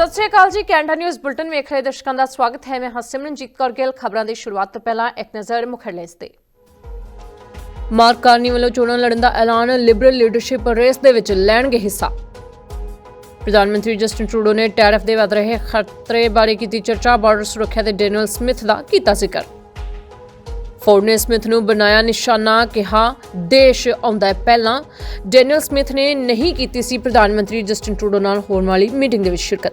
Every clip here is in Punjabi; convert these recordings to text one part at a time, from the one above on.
ਸਤਿ ਸ਼੍ਰੀ ਅਕਾਲ ਜੀ, ਕੈਨੇਡਾ ਨਿਊਜ਼ ਬੁਲਟਨ ਵੇਖ ਰਹੇ ਦਰਸ਼ਕਾਂ ਦਾ ਸਵਾਗਤ ਹੈ। ਮੈਂ ਹਾਂ ਸਿਮਰਨਜੀਤ ਕੌਰ ਗਿੱਲ, ਖਬਰਾਂ ਦੀ ਸ਼ੁਰੂਆਤ ਤੋਂ ਪਹਿਲਾਂ ਇੱਕ ਨਜ਼ਰ ਮੁਖਰਲੇਸ ਤੇ। ਮਾਰਕ ਕਾਰਨੀ ਵੱਲੋਂ ਚੋਣਾਂ ਲੜਨ ਦਾ ਐਲਾਨ, ਲਿਬਰਲ ਲੀਡਰਸ਼ਿਪ ਰੇਸ ਦੇ ਵਿੱਚ ਲੈਣਗੇ ਹਿੱਸਾ। ਪ੍ਰਧਾਨ ਮੰਤਰੀ ਜਸਟਿਨ ਟਰੂਡੋ ਨੇ ਟੈਰਿਫ ਦੇ ਵਧ ਰਹੇ ਖਤਰੇ ਬਾਰੇ ਕੀਤੀ ਚਰਚਾ, ਬਾਰਡਰ ਸੁਰੱਖਿਆ ਦੇ ਡੈਨੀਅਲ ਸਮਿਥ ਦਾ ਕੀਤਾ ਜ਼ਿਕਰ। ਫੋਰਡ ਨੇ ਸਮਿਥ ਨੂੰ ਬਣਾਇਆ ਨਿਸ਼ਾਨਾ, ਕਿਹਾ, ਦੇਸ਼ ਆਉਂਦਾ ਹੈ ਪਹਿਲਾਂ। ਡੈਨੀਅਲ ਸਮਿਥ ਨੇ ਨਹੀਂ ਕੀਤੀ ਸੀ ਪ੍ਰਧਾਨ ਮੰਤਰੀ ਜਸਟਿਨ ਟਰੂਡੋ ਨਾਲ ਹੋਣ ਵਾਲੀ ਮੀਟਿੰਗ ਦੇ ਵਿੱਚ ਸ਼ਿਰਕਤ।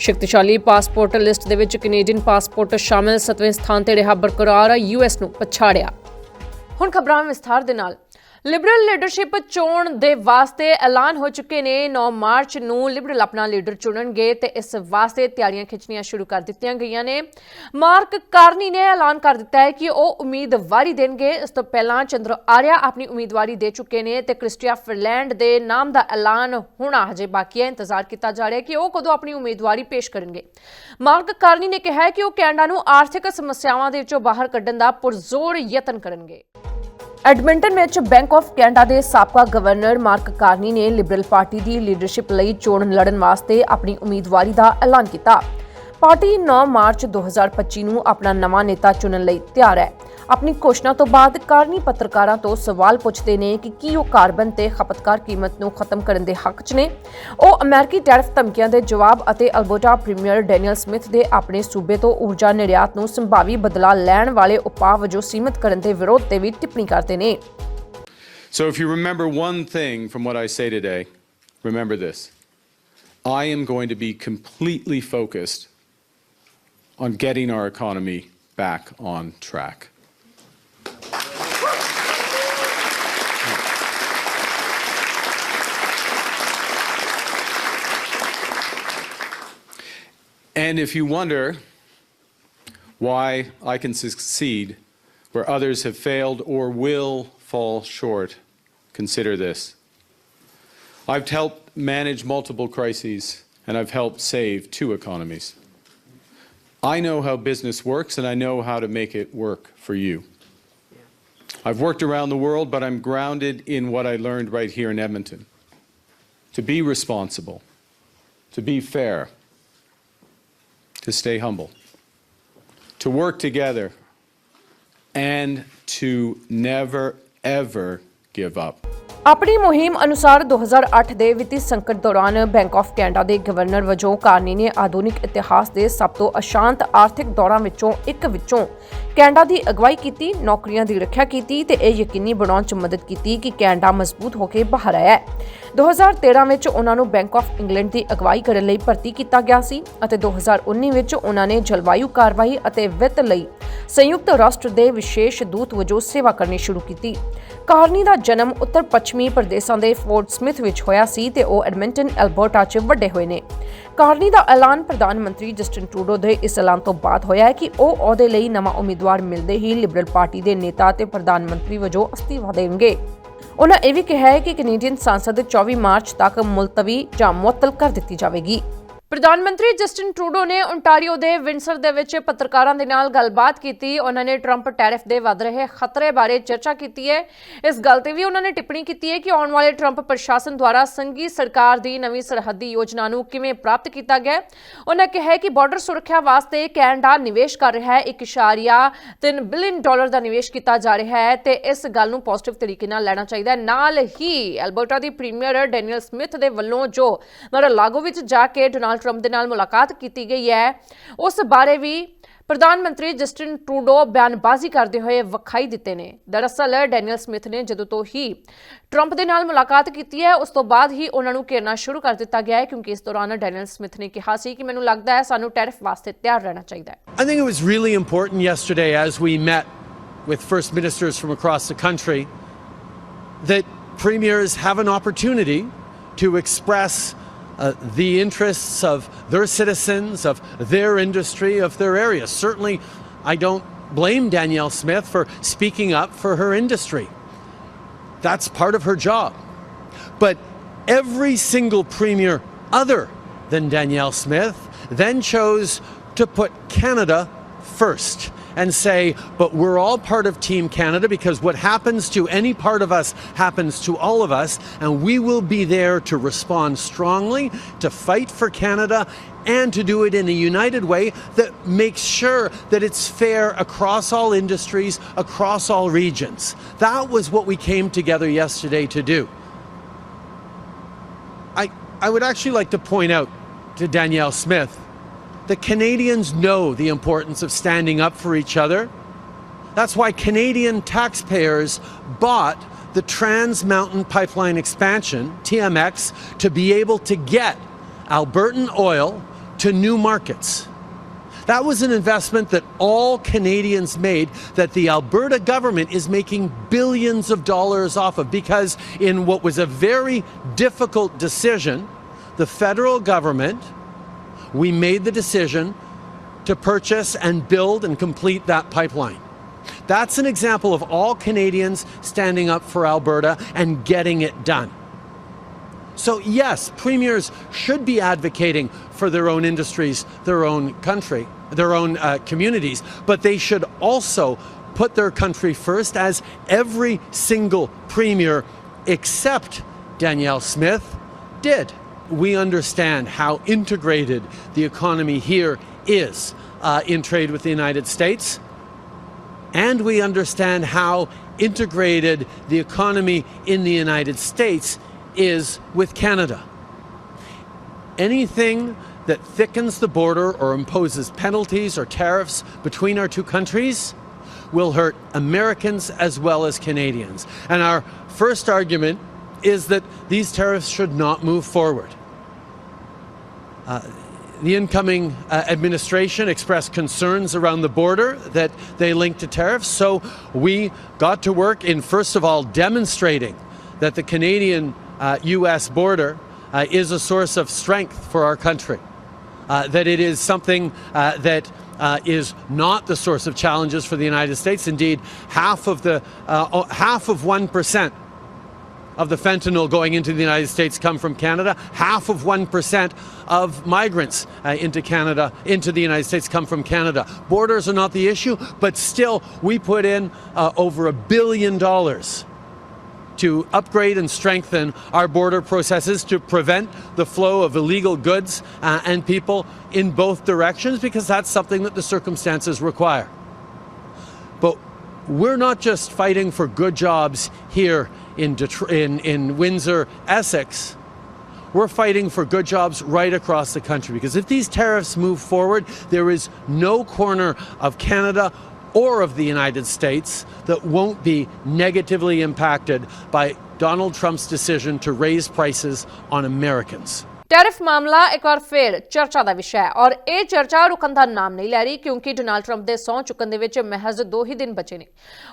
ਸ਼ਕਤੀਸ਼ਾਲੀ ਪਾਸਪੋਰਟ ਲਿਸਟ ਦੇ ਵਿੱਚ ਕੈਨੇਡੀਅਨ ਪਾਸਪੋਰਟ ਸ਼ਾਮਿਲ 7ਵੇਂ ਸਥਾਨ ਤੇ ਰਿਹਾ ਬਰਕਰਾਰ ਯੂਐਸ ਨੂੰ ਪਛਾੜਿਆ। ਹੁਣ ਖਬਰਾਂ ਵਿਸਥਾਰ ਦੇ ਨਾਲ। ਲਿਬਰਲ ਲੀਡਰਸ਼ਿਪ ਚੋਣ ਦੇ ਵਾਸਤੇ ਐਲਾਨ ਹੋ ਚੁੱਕੇ ਨੇ। 9 ਮਾਰਚ ਨੂੰ ਲਿਬਰਲ ਆਪਣਾ ਲੀਡਰ ਚੁਣਨਗੇ ਤੇ ਇਸ ਵਾਸਤੇ ਤਿਆਰੀਆਂ ਖਿੱਚਣੀਆਂ ਸ਼ੁਰੂ ਕਰ ਦਿੱਤੀਆਂ ਗਈਆਂ ਨੇ। ਮਾਰਕ ਕਾਰਨੀ ਨੇ ਐਲਾਨ ਕਰ ਦਿੱਤਾ ਹੈ ਕਿ ਉਹ ਉਮੀਦਵਾਰੀ ਦੇਣਗੇ। ਇਸ ਤੋਂ ਪਹਿਲਾਂ ਚੰਦਰ ਆਰਿਆ ਆਪਣੀ ਉਮੀਦਵਾਰੀ ਦੇ ਚੁੱਕੇ ਨੇ ਤੇ ਕ੍ਰਿਸਟੀਆ ਫਿਰਲੈਂਡ ਦੇ ਨਾਮ ਦਾ ਐਲਾਨ ਹੋਣਾ ਹਜੇ ਬਾਕੀ ਹੈ। ਇੰਤਜ਼ਾਰ ਕੀਤਾ ਜਾ ਰਿਹਾ ਹੈ ਕਿ ਉਹ ਕਦੋਂ ਆਪਣੀ ਉਮੀਦਵਾਰੀ ਪੇਸ਼ ਕਰਨਗੇ। ਮਾਰਕ ਕਾਰਨੀ ਨੇ ਕਿਹਾ ਹੈ ਕਿ ਉਹ ਕੈਨੇਡਾ ਨੂੰ ਆਰਥਿਕ ਸਮੱਸਿਆਵਾਂ ਦੇ ਵਿੱਚੋਂ ਬਾਹਰ ਕੱਢਣ ਦਾ ਪੁਰਜ਼ੋਰ ਯਤਨ ਕਰਨਗੇ। ਐਡਮਿੰਟਨ ਵਿੱਚ ਬੈਂਕ ਆਫ ਕੈਨੇਡਾ ਦੇ ਸਾਬਕਾ ਗਵਰਨਰ ਮਾਰਕ ਕਾਰਨੀ ਨੇ ਲਿਬਰਲ ਪਾਰਟੀ ਦੀ ਲੀਡਰਸ਼ਿਪ ਲਈ ਚੋਣ ਲੜਨ ਵਾਸਤੇ ਆਪਣੀ ਉਮੀਦਵਾਰੀ ਦਾ ਐਲਾਨ ਕੀਤਾ। ਪਾਰਟੀ 9 ਮਾਰਚ 2025 ਨੂੰ ਆਪਣਾ ਨਵਾਂ ਨੇਤਾ ਚੁਣਨ ਲਈ ਤਿਆਰ ਹੈ। ਆਪਣੀ ਘੋਸ਼ਣਾ ਤੋਂ ਬਾਅਦ ਕਾਰਨੀ ਪੱਤਰਕਾਰਾਂ ਤੋਂ ਸਵਾਲ ਪੁੱਛਦੇ ਨੇ ਕਿ ਕੀ ਉਹ ਕਾਰਬਨ ਤੇ ਖਪਤਕਾਰ ਕੀਮਤ ਨੂੰ ਖਤਮ ਕਰਨ ਦੇ ਹੱਕ 'ਚ ਨੇ ਉਹ ਅਮਰੀਕੀ ਟੈਰਿਫ ਧਮਕੀਆਂ ਦੇ ਜਵਾਬ ਅਤੇ ਅਲਬਰਟਾ ਪ੍ਰੀਮੀਅਰ ਡੈਨੀਅਲ ਸਮਿਥ ਦੇ ਆਪਣੇ ਸੂਬੇ ਤੋਂ ਊਰਜਾ ਨਿਰਯਾਤ ਨੂੰ ਸੰਭਾਵੀ ਬਦਲਾ ਲੈਣ ਵਾਲੇ ਉਪਾਅ ਵਜੋਂ ਸੀਮਿਤ ਕਰਨ ਦੇ ਵਿਰੋਧ ਤੇ ਵੀ ਟਿੱਪਣੀ ਕਰਦੇ ਨੇ So, if you remember one thing from what I say today, remember this. I am going to be completely focused on getting our economy back on track. And if you wonder why I can succeed where others have failed or will fall short, consider this. I've helped manage multiple crises and I've helped save two economies. I know how business works and I know how to make it work for you. I've worked around the world, but I'm grounded in what I learned right here in Edmonton to be responsible, to be fair, to stay humble, to work together, and to never, ever give up. ਆਪਣੀ ਮੁਹਿੰਮ ਅਨੁਸਾਰ 2008 ਦੇ ਵਿੱਤੀ ਸੰਕਟ ਦੌਰਾਨ ਬੈਂਕ ਆਫ ਕੈਨੇਡਾ ਦੇ ਗਵਰਨਰ ਵਜੋਂ ਕਾਰਨੀ ਨੇ ਆਧੁਨਿਕ ਇਤਿਹਾਸ ਦੇ ਸਭ ਤੋਂ ਅਸ਼ਾਂਤ ਆਰਥਿਕ ਦੌਰਾਂ ਵਿੱਚੋਂ ਇੱਕ ਵਿੱਚੋਂ ਕੈਨੇਡਾ ਦੀ ਅਗਵਾਈ ਕੀਤੀ, ਨੌਕਰੀਆਂ ਦੀ ਰੱਖਿਆ ਕੀਤੀ ਤੇ ਇਹ ਯਕੀਨੀ ਬਣਾਉਣ 'ਚ ਮਦਦ ਕੀਤੀ ਕਿ ਕੈਨੇਡਾ ਮਜ਼ਬੂਤ ਹੋ ਕੇ ਬਾਹਰ ਆਇਆ ਹੈ। 2013 ਵਿੱਚ ਉਹਨਾਂ ਨੂੰ ਬੈਂਕ ਆਫ ਇੰਗਲੈਂਡ ਦੀ ਅਗਵਾਈ ਕਰਨ ਲਈ ਭਰਤੀ ਕੀਤਾ ਗਿਆ ਸੀ ਅਤੇ 2019 ਵਿੱਚ ਉਹਨਾਂ ਨੇ ਜਲਵਾਯੂ ਕਾਰਵਾਈ ਅਤੇ ਵਿੱਤ ਲਈ ਸੰਯੁਕਤ ਰਾਸ਼ਟਰ ਦੇ ਵਿਸ਼ੇਸ਼ ਦੂਤ ਵਜੋਂ ਸੇਵਾ ਕਰਨੀ ਸ਼ੁਰੂ ਕੀਤੀ। ਕਾਰਨੀ ਦਾ ਜਨਮ ਉੱਤਰ ਪੱਛਮੀ ਪ੍ਰਦੇਸ਼ਾਂ ਦੇ ਫੋਰਟ ਸਮਿਥ ਵਿੱਚ ਹੋਇਆ ਸੀ ਤੇ ਉਹ ਐਡਮਿੰਟਨ ਐਲਬਰਟਾ 'ਚ ਵੱਡੇ ਹੋਏ ਨੇ। ਕਾਰਨੀ ਦਾ ਐਲਾਨ ਪ੍ਰਧਾਨ ਮੰਤਰੀ ਜਸਟਿਨ ਟਰੂਡੋ ਦੇ ਇਸ ਐਲਾਨ ਤੋਂ ਬਾਅਦ ਹੋਇਆ ਹੈ ਕਿ ਉਹ ਅਹੁਦੇ ਲਈ ਨਵਾਂ ਉਮੀਦਵਾਰ ਮਿਲਦੇ ਹੀ ਲਿਬਰਲ ਪਾਰਟੀ ਦੇ ਨੇਤਾ ਤੇ ਪ੍ਰਧਾਨ ਮੰਤਰੀ ਵਜੋਂ ਅਸਤੀਫਾ ਦੇਣਗੇ ਉਹਨਾਂ ਇਹ ਵੀ ਕਿਹਾ ਹੈ ਕਿ ਕੈਨੇਡੀਅਨ ਸੰਸਦ 24 ਮਾਰਚ ਤੱਕ ਮੁਲਤਵੀ ਜਾਂ ਮੁਅੱਤਲ ਕਰ ਦਿੱਤੀ ਜਾਵੇਗੀ। ਪ੍ਰਧਾਨ ਮੰਤਰੀ ਜਸਟਿਨ ਟਰੂਡੋ ਨੇ ਓਨਟਾਰੀਓ ਦੇ ਵਿੰਸਰ ਦੇ ਵਿੱਚ ਪੱਤਰਕਾਰਾਂ ਦੇ ਨਾਲ ਗੱਲਬਾਤ ਕੀਤੀ। ਉਹਨਾਂ ਨੇ ਟਰੰਪ ਟੈਰਿਫ ਦੇ ਵਧ ਰਹੇ ਖਤਰੇ ਬਾਰੇ ਚਰਚਾ ਕੀਤੀ ਹੈ। ਇਸ ਗੱਲ ਤੇ ਵੀ ਉਹਨਾਂ ਨੇ ਟਿੱਪਣੀ ਕੀਤੀ ਹੈ ਕਿ ਆਉਣ ਵਾਲੇ ਟਰੰਪ ਪ੍ਰਸ਼ਾਸਨ ਦੁਆਰਾ ਸੰਘੀ ਸਰਕਾਰ ਦੀ ਨਵੀਂ ਸਰਹੱਦੀ ਯੋਜਨਾ ਨੂੰ ਕਿਵੇਂ ਪ੍ਰਾਪਤ ਕੀਤਾ ਗਿਆ ਉਹਨਾਂ ਕਿਹਾ ਕਿ ਬਾਰਡਰ ਸੁਰੱਖਿਆ ਵਾਸਤੇ ਕੈਨੇਡਾ ਨਿਵੇਸ਼ ਕਰ ਰਿਹਾ ਹੈ। 1.3 ਬਿਲੀਅਨ ਡਾਲਰ ਦਾ ਨਿਵੇਸ਼ ਕੀਤਾ ਜਾ ਰਿਹਾ ਹੈ ਤੇ ਇਸ ਗੱਲ ਨੂੰ ਪੋਜ਼ਿਟਿਵ ਤਰੀਕੇ ਨਾਲ ਲੈਣਾ ਚਾਹੀਦਾ ਹੈ। ਨਾਲ ਹੀ ਐਲਬਰਟਾ ਦੀ ਪ੍ਰੀਮੀਅਰ ਡੈਨੀਅਲ ਸਮਿਥ ਦੇ ਵੱਲੋਂ ਜੋ ਮਰ-ਲਾਗੋ ਵਿੱਚ ਜਾ ਕੇ ਡੋਨਾਲਡ ਟਰੰਪ ਦੇ ਨਾਲ ਮੁਲਾਕਾਤ ਕੀਤੀ ਗਈ ਹੈ। ਉਸ ਬਾਰੇ ਵੀ ਪ੍ਰਧਾਨ ਮੰਤਰੀ ਜਸਟਿਨ ਟਰੂਡੋ ਬਿਆਨਬਾਜ਼ੀ ਕਰਦੇ ਹੋਏ ਵਿਖਾਈ ਦਿੱਤੇ ਨੇ। ਦਰਅਸਲ ਡੈਨੀਅਲ ਸਮਿਥ ਨੇ ਜਦੋਂ ਤੋਂ ਹੀ ਟਰੰਪ ਦੇ ਨਾਲ ਮੁਲਾਕਾਤ ਕੀਤੀ ਹੈ, ਉਸ ਤੋਂ ਬਾਅਦ ਹੀ ਉਹਨਾਂ ਨੂੰ ਘੇਰਨਾ ਸ਼ੁਰੂ ਕਰ ਦਿੱਤਾ ਗਿਆ ਹੈ, ਕਿਉਂਕਿ ਇਸ ਦੌਰਾਨ ਡੈਨੀਅਲ ਸਮਿਥ ਨੇ ਕਿਹਾ ਸੀ ਕਿ ਮੈਨੂੰ ਲੱਗਦਾ ਹੈ ਸਾਨੂੰ ਟੈਰਿਫ ਵਾਸਤੇ ਤਿਆਰ ਰਹਿਣਾ ਚਾਹੀਦਾ ਹੈ। I think it was really important yesterday as we met with first ministers from across the country that premiers have an opportunity to express uh, the interests of their citizens, of their industry, of their area. Certainly, I don't blame Danielle Smith for speaking up for her industry. That's part of her job. But every single premier other than Danielle Smith then chose to put Canada first and say, but we're all part of Team Canada because what happens to any part of us happens to all of us, and we will be there to respond strongly, to fight for Canada, and to do it in a united way that makes sure that it's fair across all industries, across all regions. That was what we came together yesterday to do. I, I would actually like to point out to Danielle Smith that Canadians know the importance of standing up for each other. That's why Canadian taxpayers bought the Trans Mountain Pipeline Expansion, TMX, to be able to get Albertan oil to new markets. That was an investment that all Canadians made that the Alberta government is making billions of dollars off of because, in what was a very difficult decision, the federal government, we made the decision to purchase and build and complete that pipeline. That's an example of all Canadians standing up for Alberta and getting it done. So, yes, premiers should be advocating for their own industries, their own country, their own uh, communities, but they should also put their country first, as every single premier except Danielle Smith did. We understand how integrated the economy here is uh, in trade with the United States, and we understand how integrated the economy in the United States is with Canada. Anything that thickens the border or imposes penalties or tariffs between our two countries will hurt Americans as well as Canadians. And our first argument is that these tariffs should not move forward. Uh, the incoming uh, administration expressed concerns around the border that they linked to tariffs, so we got to work in, first of all, demonstrating that the Canadian uh, US border uh, is a source of strength for our country, uh, that it is something that is not the source of challenges for the United States. Indeed, half of the half of one percent of the fentanyl going into the United States come from Canada. Half of 1% of migrants uh, into Canada, into the United States, come from Canada. Borders are not the issue, but still, we put in uh, over a billion dollars to upgrade and strengthen our border processes to prevent the flow of illegal goods uh, and people in both directions because that's something that the circumstances require. We're not just fighting for good jobs here in, Detro- in, in Windsor, Essex. We're fighting for good jobs right across the country because if these tariffs move forward, there is no corner of Canada or of the United States that won't be negatively impacted by Donald Trump's decision to raise prices on Americans. Tariff ਮਾਮਲਾ ਇੱਕ ਵਾਰ ਫੇਰ ਚਰਚਾ ਦਾ ਵਿਸ਼ਾ ਹੈ ਔਰ ਇਹ ਚਰਚਾ ਰੁਕਣ ਦਾ ਨਾਮ ਨਹੀਂ ਲੈ ਰਹੀ ਕਿਉਂਕਿ ਡੋਨਾਲਡ ਟਰੰਪ ਦੇ ਸਹੁੰ ਚੁੱਕਣ ਦੇ ਵਿੱਚ ਮਹਿਜ਼ 2 ਹੀ ਦਿਨ ਬਚੇ ਨੇ।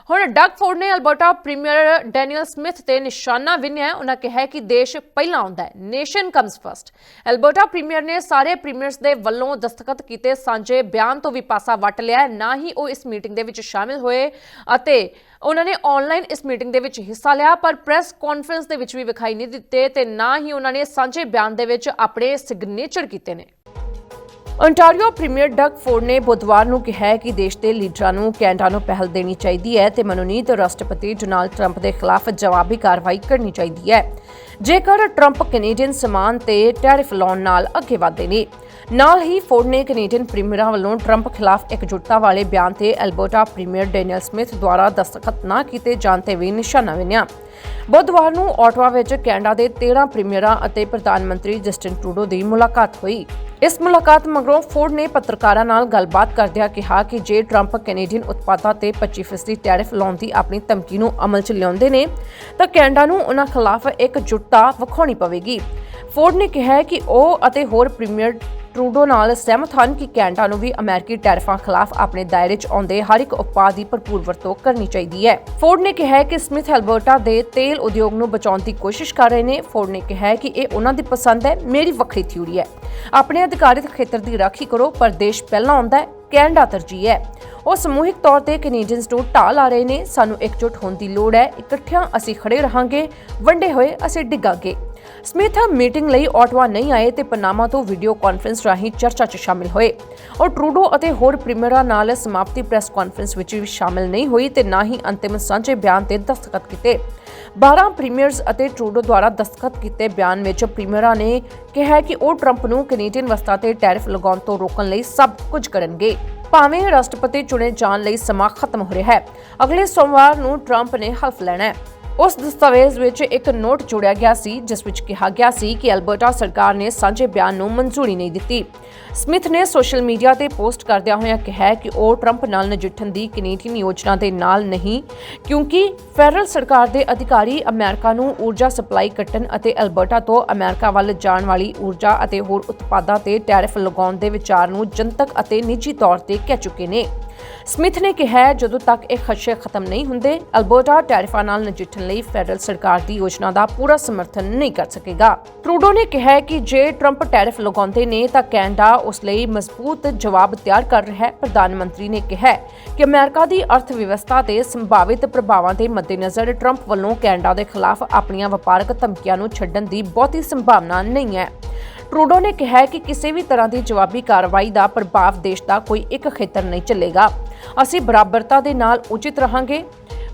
ਹੁਣ ਡਗ ਫੋਰਡ ਨੇ ਅਲਬਰਟਾ ਪ੍ਰੀਮੀਅਰ ਡੈਨੀਅਲ ਸਮਿਥ ਤੇ ਨਿਸ਼ਾਨਾ ਵਿੰਨਿਆ ਹੈ। ਉਹਨਾਂ ਕਿਹਾ ਕਿ ਦੇਸ਼ ਪਹਿਲਾਂ ਆਉਂਦਾ ਹੈ। Nation comes first. Alberta premier ਨੇ ਸਾਰੇ ਪ੍ਰੀਮੀਅਰਸ ਦੇ ਵੱਲੋਂ ਦਸਤਖਤ ਕੀਤੇ ਸਾਂਝੇ ਬਿਆਨ ਤੋਂ ਵੀ ਪਾਸਾ ਵੱਟ ਲਿਆ ਨਾ ਹੀ ਉਹ ਇਸ ਮੀਟਿੰਗ ਦੇ ਵਿੱਚ ਸ਼ਾਮਿਲ ਹੋਏ ਅਤੇ ਉਹਨਾਂ ਨੇ ਆਨਲਾਈਨ ਇਸ ਮੀਟਿੰਗ ਦੇ ਵਿੱਚ ਹਿੱਸਾ ਲਿਆ, ਪਰ ਪ੍ਰੈਸ ਕਾਨਫਰੰਸ ਦੇ ਵਿੱਚ ਵੀ ਵਿਖਾਈ ਨਹੀਂ ਦਿੱਤੇ ਤੇ ਨਾ ਹੀ ਉਹਨਾਂ ਨੇ ਸਾਂਝੇ ਬਿਆਨ ਦੇ ਵਿੱਚ ਆਪਣੇ ਸਿਗਨੇਚਰ ਕੀਤੇ ਨੇ। Ontario ਪ੍ਰੀਮੀਅਰ ਡਗ ਫੋਰਡ ਨੇ ਬੁੱਧਵਾਰ ਨੂੰ ਕਿਹਾ ਕਿ ਦੇਸ਼ ਦੇ ਲੀਡਰਾਂ ਨੂੰ ਕੈਨੇਡਾ ਨੂੰ ਪਹਿਲ ਦੇਣੀ ਚਾਹੀਦੀ ਹੈ ਤੇ ਮਨੋਨੀਤ ਰਾਸ਼ਟਰਪਤੀ ਡੋਨਾਲਡ ਟਰੰਪ ਦੇ ਖਿਲਾਫ ਜਵਾਬੀ ਕਾਰਵਾਈ ਕਰਨੀ ਚਾਹੀਦੀ ਹੈ। ਜੇਕਰ ਟਰੰਪ ਕੈਨੇਡੀਅਨ ਸਮਾਨ ਤੇ ਟੈਰਿਫ ਲਾਉਣ ਨਾਲ ਅੱਗੇ ਵਧਦੇ ਨੇ। ਨਾਲ ਹੀ ਫੋਰਡ ਨੇ ਕੈਨੇਡੀਅਨ ਪ੍ਰੀਮੀਅਰਾਂ ਵੱਲੋਂ ਟਰੰਪ ਖਿਲਾਫ ਇਕਜੁੱਟਤਾ ਵਾਲੇ ਬਿਆਨ ਤੇ ਐਲਬਰਟਾ ਪ੍ਰੀਮੀਅਰ ਡੈਨੀਅਲ ਸਮਿਥ ਦੁਆਰਾ ਦਸਤਖਤ ਨਾ ਕੀਤੇ ਜਾਣ ਤੇ ਵੀ ਨਿਸ਼ਾਨਾ ਵਿੰਨਿਆ ਬੁੱਧਵਾਰ ਨੂੰ ਆਟਵਾ ਵਿੱਚ ਕੈਨੇਡਾ ਦੇ 13 ਪ੍ਰੀਮੀਅਰਾਂ ਅਤੇ ਪ੍ਰਧਾਨ ਮੰਤਰੀ ਜਸਟਿਨ ਟਰੂਡੋ ਦੀ ਮੁਲਾਕਾਤ ਹੋਈ। ਇਸ ਮੁਲਾਕਾਤ ਮਗਰੋਂ ਫੋਰਡ ਨੇ ਪੱਤਰਕਾਰਾਂ ਨਾਲ ਗੱਲਬਾਤ ਕਰਦਿਆਂ ਕਿਹਾ ਕਿ ਜੇ ਟਰੰਪ ਕੈਨੇਡੀਅਨ ਉਤਪਾਦਾਂ ਤੇ 25% ਟੈਰਿਫ ਲਾਉਣ ਦੀ ਆਪਣੀ ਧਮਕੀ ਨੂੰ ਅਮਲ 'ਚ ਲਿਆਉਂਦੇ ਨੇ, ਤਾਂ ਕੈਨੇਡਾ ਨੂੰ ਉਹਨਾਂ ਖਿਲਾਫ ਇਕਜੁੱਟਤਾ ਵਿਖਾਉਣੀ ਪਵੇਗੀ। ਫੋਰਡ ਨੇ ਕਿਹਾ ਕਿ ਉਹ ਅਤੇ ਹੋਰ ਪ੍ਰੀਮੀਅਰ ਟਰੂਡੋ ਨਾਲ ਸਹਿਮਤ ਹਨ ਕਿ ਕੈਨੇਡਾ ਨੂੰ ਵੀ ਅਮਰੀਕੀ ਟੈਰਿਫਾਂ ਖਿਲਾਫ ਆਪਣੇ ਦਾਇਰੇ 'ਚ ਆਉਂਦੇ ਹਰ ਇੱਕ ਉਤਪਾਦ ਦੀ ਭਰਪੂਰ ਵਰਤੋਂ ਕਰਨੀ ਚਾਹੀਦੀ ਹੈ। ਫੋਰਡ ਨੇ ਕਿਹਾ ਕਿ ਸਮਿਥ ਐਲਬਰਟਾ ਦੇ ਤੇਲ ਉਦਯੋਗ ਨੂੰ ਬਚਾਉਣ ਦੀ ਕੋਸ਼ਿਸ਼ ਕਰ ਰਹੇ ਨੇ। ਫੋਰਡ ਨੇ ਕਿਹਾ ਕਿ ਇਹ ਉਹਨਾਂ ਦੀ ਪਸੰਦ ਹੈ, ਮੇਰੀ ਵੱਖਰੀ ਥਿਊਰੀ ਹੈ। ਆਪਣੇ ਅਧਿਕਾਰਿਤ ਖੇਤਰ ਦੀ ਰਾਖੀ ਕਰੋ, ਪਰ ਦੇਸ਼ ਪਹਿਲਾਂ ਆਉਂਦਾ ਹੈ, ਕੈਨੇਡਾ ਤਰਜੀਹ ਹੈ। ਉਹ ਸਮੂਹਿਕ ਤੌਰ ਤੇ ਕੈਨੇਡੀਅਨਸ ਨੂੰ ਢਾਹ ਲਾ ਰਹੇ ਨੇ। ਸਾਨੂੰ ਇਕਜੁੱਟ ਹੋਣ ਦੀ ਲੋੜ ਹੈ। ਇਕੱਠਿਆਂ ਅਸੀਂ ਖੜੇ ਰਹਾਂਗੇ। ਵੰਡੇ ਹੋਏ ਅਸੀਂ ਡਿੱਗਾਂਗੇ। ਸਮਿਥ ਮੀਟਿੰਗ ਲਈ ਆਟਵਾ ਨਹੀਂ ਆਏ ਤੇ ਪਨਾਮਾ ਤੋਂ ਵੀਡੀਓ ਕਾਨਫਰੰਸ ਰਾਹੀਂ ਚਰਚਾ 'ਚ ਸ਼ਾਮਿਲ ਹੋਏ। ਔਰ ਟਰੂਡੋ ਅਤੇ ਹੋਰ ਪ੍ਰੀਮੀਅਰਾਂ ਨਾਲ ਸਮਾਪਤੀ ਪ੍ਰੈਸ ਕਾਨਫਰੰਸ ਵਿੱਚ ਵੀ ਸ਼ਾਮਿਲ ਨਹੀਂ ਹੋਈ ਤੇ ਨਾ ਹੀ ਅੰਤਿਮ ਸਾਂਝੇ ਬਿਆਨ ਤੇ ਦਸਤਖਤ ਕੀਤੇ। 12 ਪ੍ਰੀਮੀਅਰਸ ਅਤੇ ਟਰੂਡੋ ਦੁਆਰਾ ਦਸਤਖਤ ਕੀਤੇ ਬਿਆਨ ਵਿੱਚ ਪ੍ਰੀਮੀਅਰਾਂ ਨੇ ਕਿਹਾ ਕਿ ਉਹ ਟਰੰਪ ਨੂੰ ਕੈਨੇਡੀਅਨ ਵਸਤਾਂ ਤੇ ਟੈਰਿਫ ਲਗਾਉਣ ਤੋਂ ਰੋਕਣ ਲਈ ਸਭ ਕੁਝ ਕਰਨਗੇ। ਭਾਵੇਂ ਰਾਸ਼ਟਰਪਤੀ ਚੁਣੇ ਜਾਣ ਲਈ ਸਮਾਂ ਖਤਮ ਹੋ ਰਿਹਾ ਹੈ, ਅਗਲੇ ਸੋਮਵਾਰ ਨੂੰ ਟਰੰਪ ਨੇ ਹਲਫ ਲੈਣਾ ਹੈ। ਉਸ ਦਸਤਾਵੇਜ਼ ਵਿੱਚ ਇੱਕ ਨੋਟ ਜੋੜਿਆ ਗਿਆ ਸੀ, ਜਿਸ ਵਿੱਚ ਕਿਹਾ ਗਿਆ ਸੀ ਕਿ ਅਲਬਰਟਾ ਸਰਕਾਰ ਨੇ ਸਾਂਝੇ ਬਿਆਨ ਨੂੰ ਮਨਜ਼ੂਰੀ ਨਹੀਂ ਦਿੱਤੀ। ਸਮਿਥ ਨੇ ਸੋਸ਼ਲ ਮੀਡੀਆ ਤੇ ਪੋਸਟ ਕਰਦਿਆਂ ਹੋਇਆਂ ਕਿਹਾ ਕਿ ਉਹ ਟਰੰਪ ਨਾਲ ਨਜਿੱਠਣ ਦੀ ਕੈਨੇਡੀਅਨ ਯੋਜਨਾ ਦੇ ਨਾਲ ਨਹੀਂ, ਕਿਉਂਕਿ ਫੈਡਰਲ ਸਰਕਾਰ ਦੇ ਅਧਿਕਾਰੀ ਅਮਰੀਕਾ ਨੂੰ ਊਰਜਾ ਸਪਲਾਈ ਕੱਟਣ ਅਤੇ ਅਲਬਰਟਾ ਤੋਂ ਅਮਰੀਕਾ ਵੱਲ ਜਾਣ ਵਾਲੀ ਊਰਜਾ ਅਤੇ ਹੋਰ ਉਤਪਾਦਾਂ ਤੇ ਟੈਰਿਫ ਲਗਾਉਣ ਦੇ ਵਿਚਾਰ ਨੂੰ ਜਨਤਕ ਅਤੇ ਨਿੱਜੀ ਤੌਰ ਤੇ ਕਹਿ ਚੁੱਕੇ ਨੇ। ਸਮਿਥ ਨੇ ਕਿਹਾ ਜਦੋਂ ਤੱਕ ਇਹ ਖਦਸ਼ੇ ਖਤਮ ਨਹੀਂ ਹੁੰਦੇ, ਅਲਬਰਟਾ ਟੈਰਿਫਾਂ ਨਾਲ ਨਜਿੱਠਣ ਲਈ ਫੈਡਰਲ ਸਰਕਾਰ ਦੀ ਯੋਜਨਾ ਦਾ ਪੂਰਾ ਸਮਰਥਨ ਨਹੀਂ ਕਰ ਸਕੇਗਾ। ਟਰੂਡੋ ਨੇ ਕਿਹਾ ਕਿ ਜੇ ਟਰੰਪ ਟੈਰਿਫ ਲਗਾਉਂਦੇ ਨੇ, ਤਾਂ ਕੈਨੇਡਾ ਉਸ ਲਈ ਮਜ਼ਬੂਤ ਜਵਾਬ ਤਿਆਰ ਕਰ ਰਿਹਾ ਹੈ। ਪ੍ਰਧਾਨ ਮੰਤਰੀ ਨੇ ਕਿਹਾ ਕਿ ਅਮਰੀਕਾ ਦੀ ਅਰਥ ਵਿਵਸਥਾ ਤੇ ਸੰਭਾਵਿਤ ਪ੍ਰਭਾਵਾਂ ਦੇ ਮੱਦੇਨਜ਼ਰ ਟਰੰਪ ਵੱਲੋਂ ਕੈਨੇਡਾ ਦੇ ਖਿਲਾਫ ਆਪਣੀਆਂ ਵਪਾਰਕ ਧਮਕੀਆਂ ਨੂੰ ਛੱਡਣ ਦੀ ਬਹੁਤੀ ਸੰਭਾਵਨਾ ਨਹੀਂ ਹੈ। ਟਰੂਡੋ ਨੇ ਕਿਹਾ ਕਿ ਕਿਸੇ ਵੀ ਤਰ੍ਹਾਂ ਦੀ ਜਵਾਬੀ ਕਾਰਵਾਈ ਦਾ ਪ੍ਰਭਾਵ ਦੇਸ਼ ਦਾ ਕੋਈ ਇੱਕ ਖੇਤਰ ਨਹੀਂ ਚੱਲੇਗਾ। ਅਸੀਂ ਬਰਾਬਰਤਾ ਦੇ ਨਾਲ ਉਚਿਤ ਰਹਾਂਗੇ,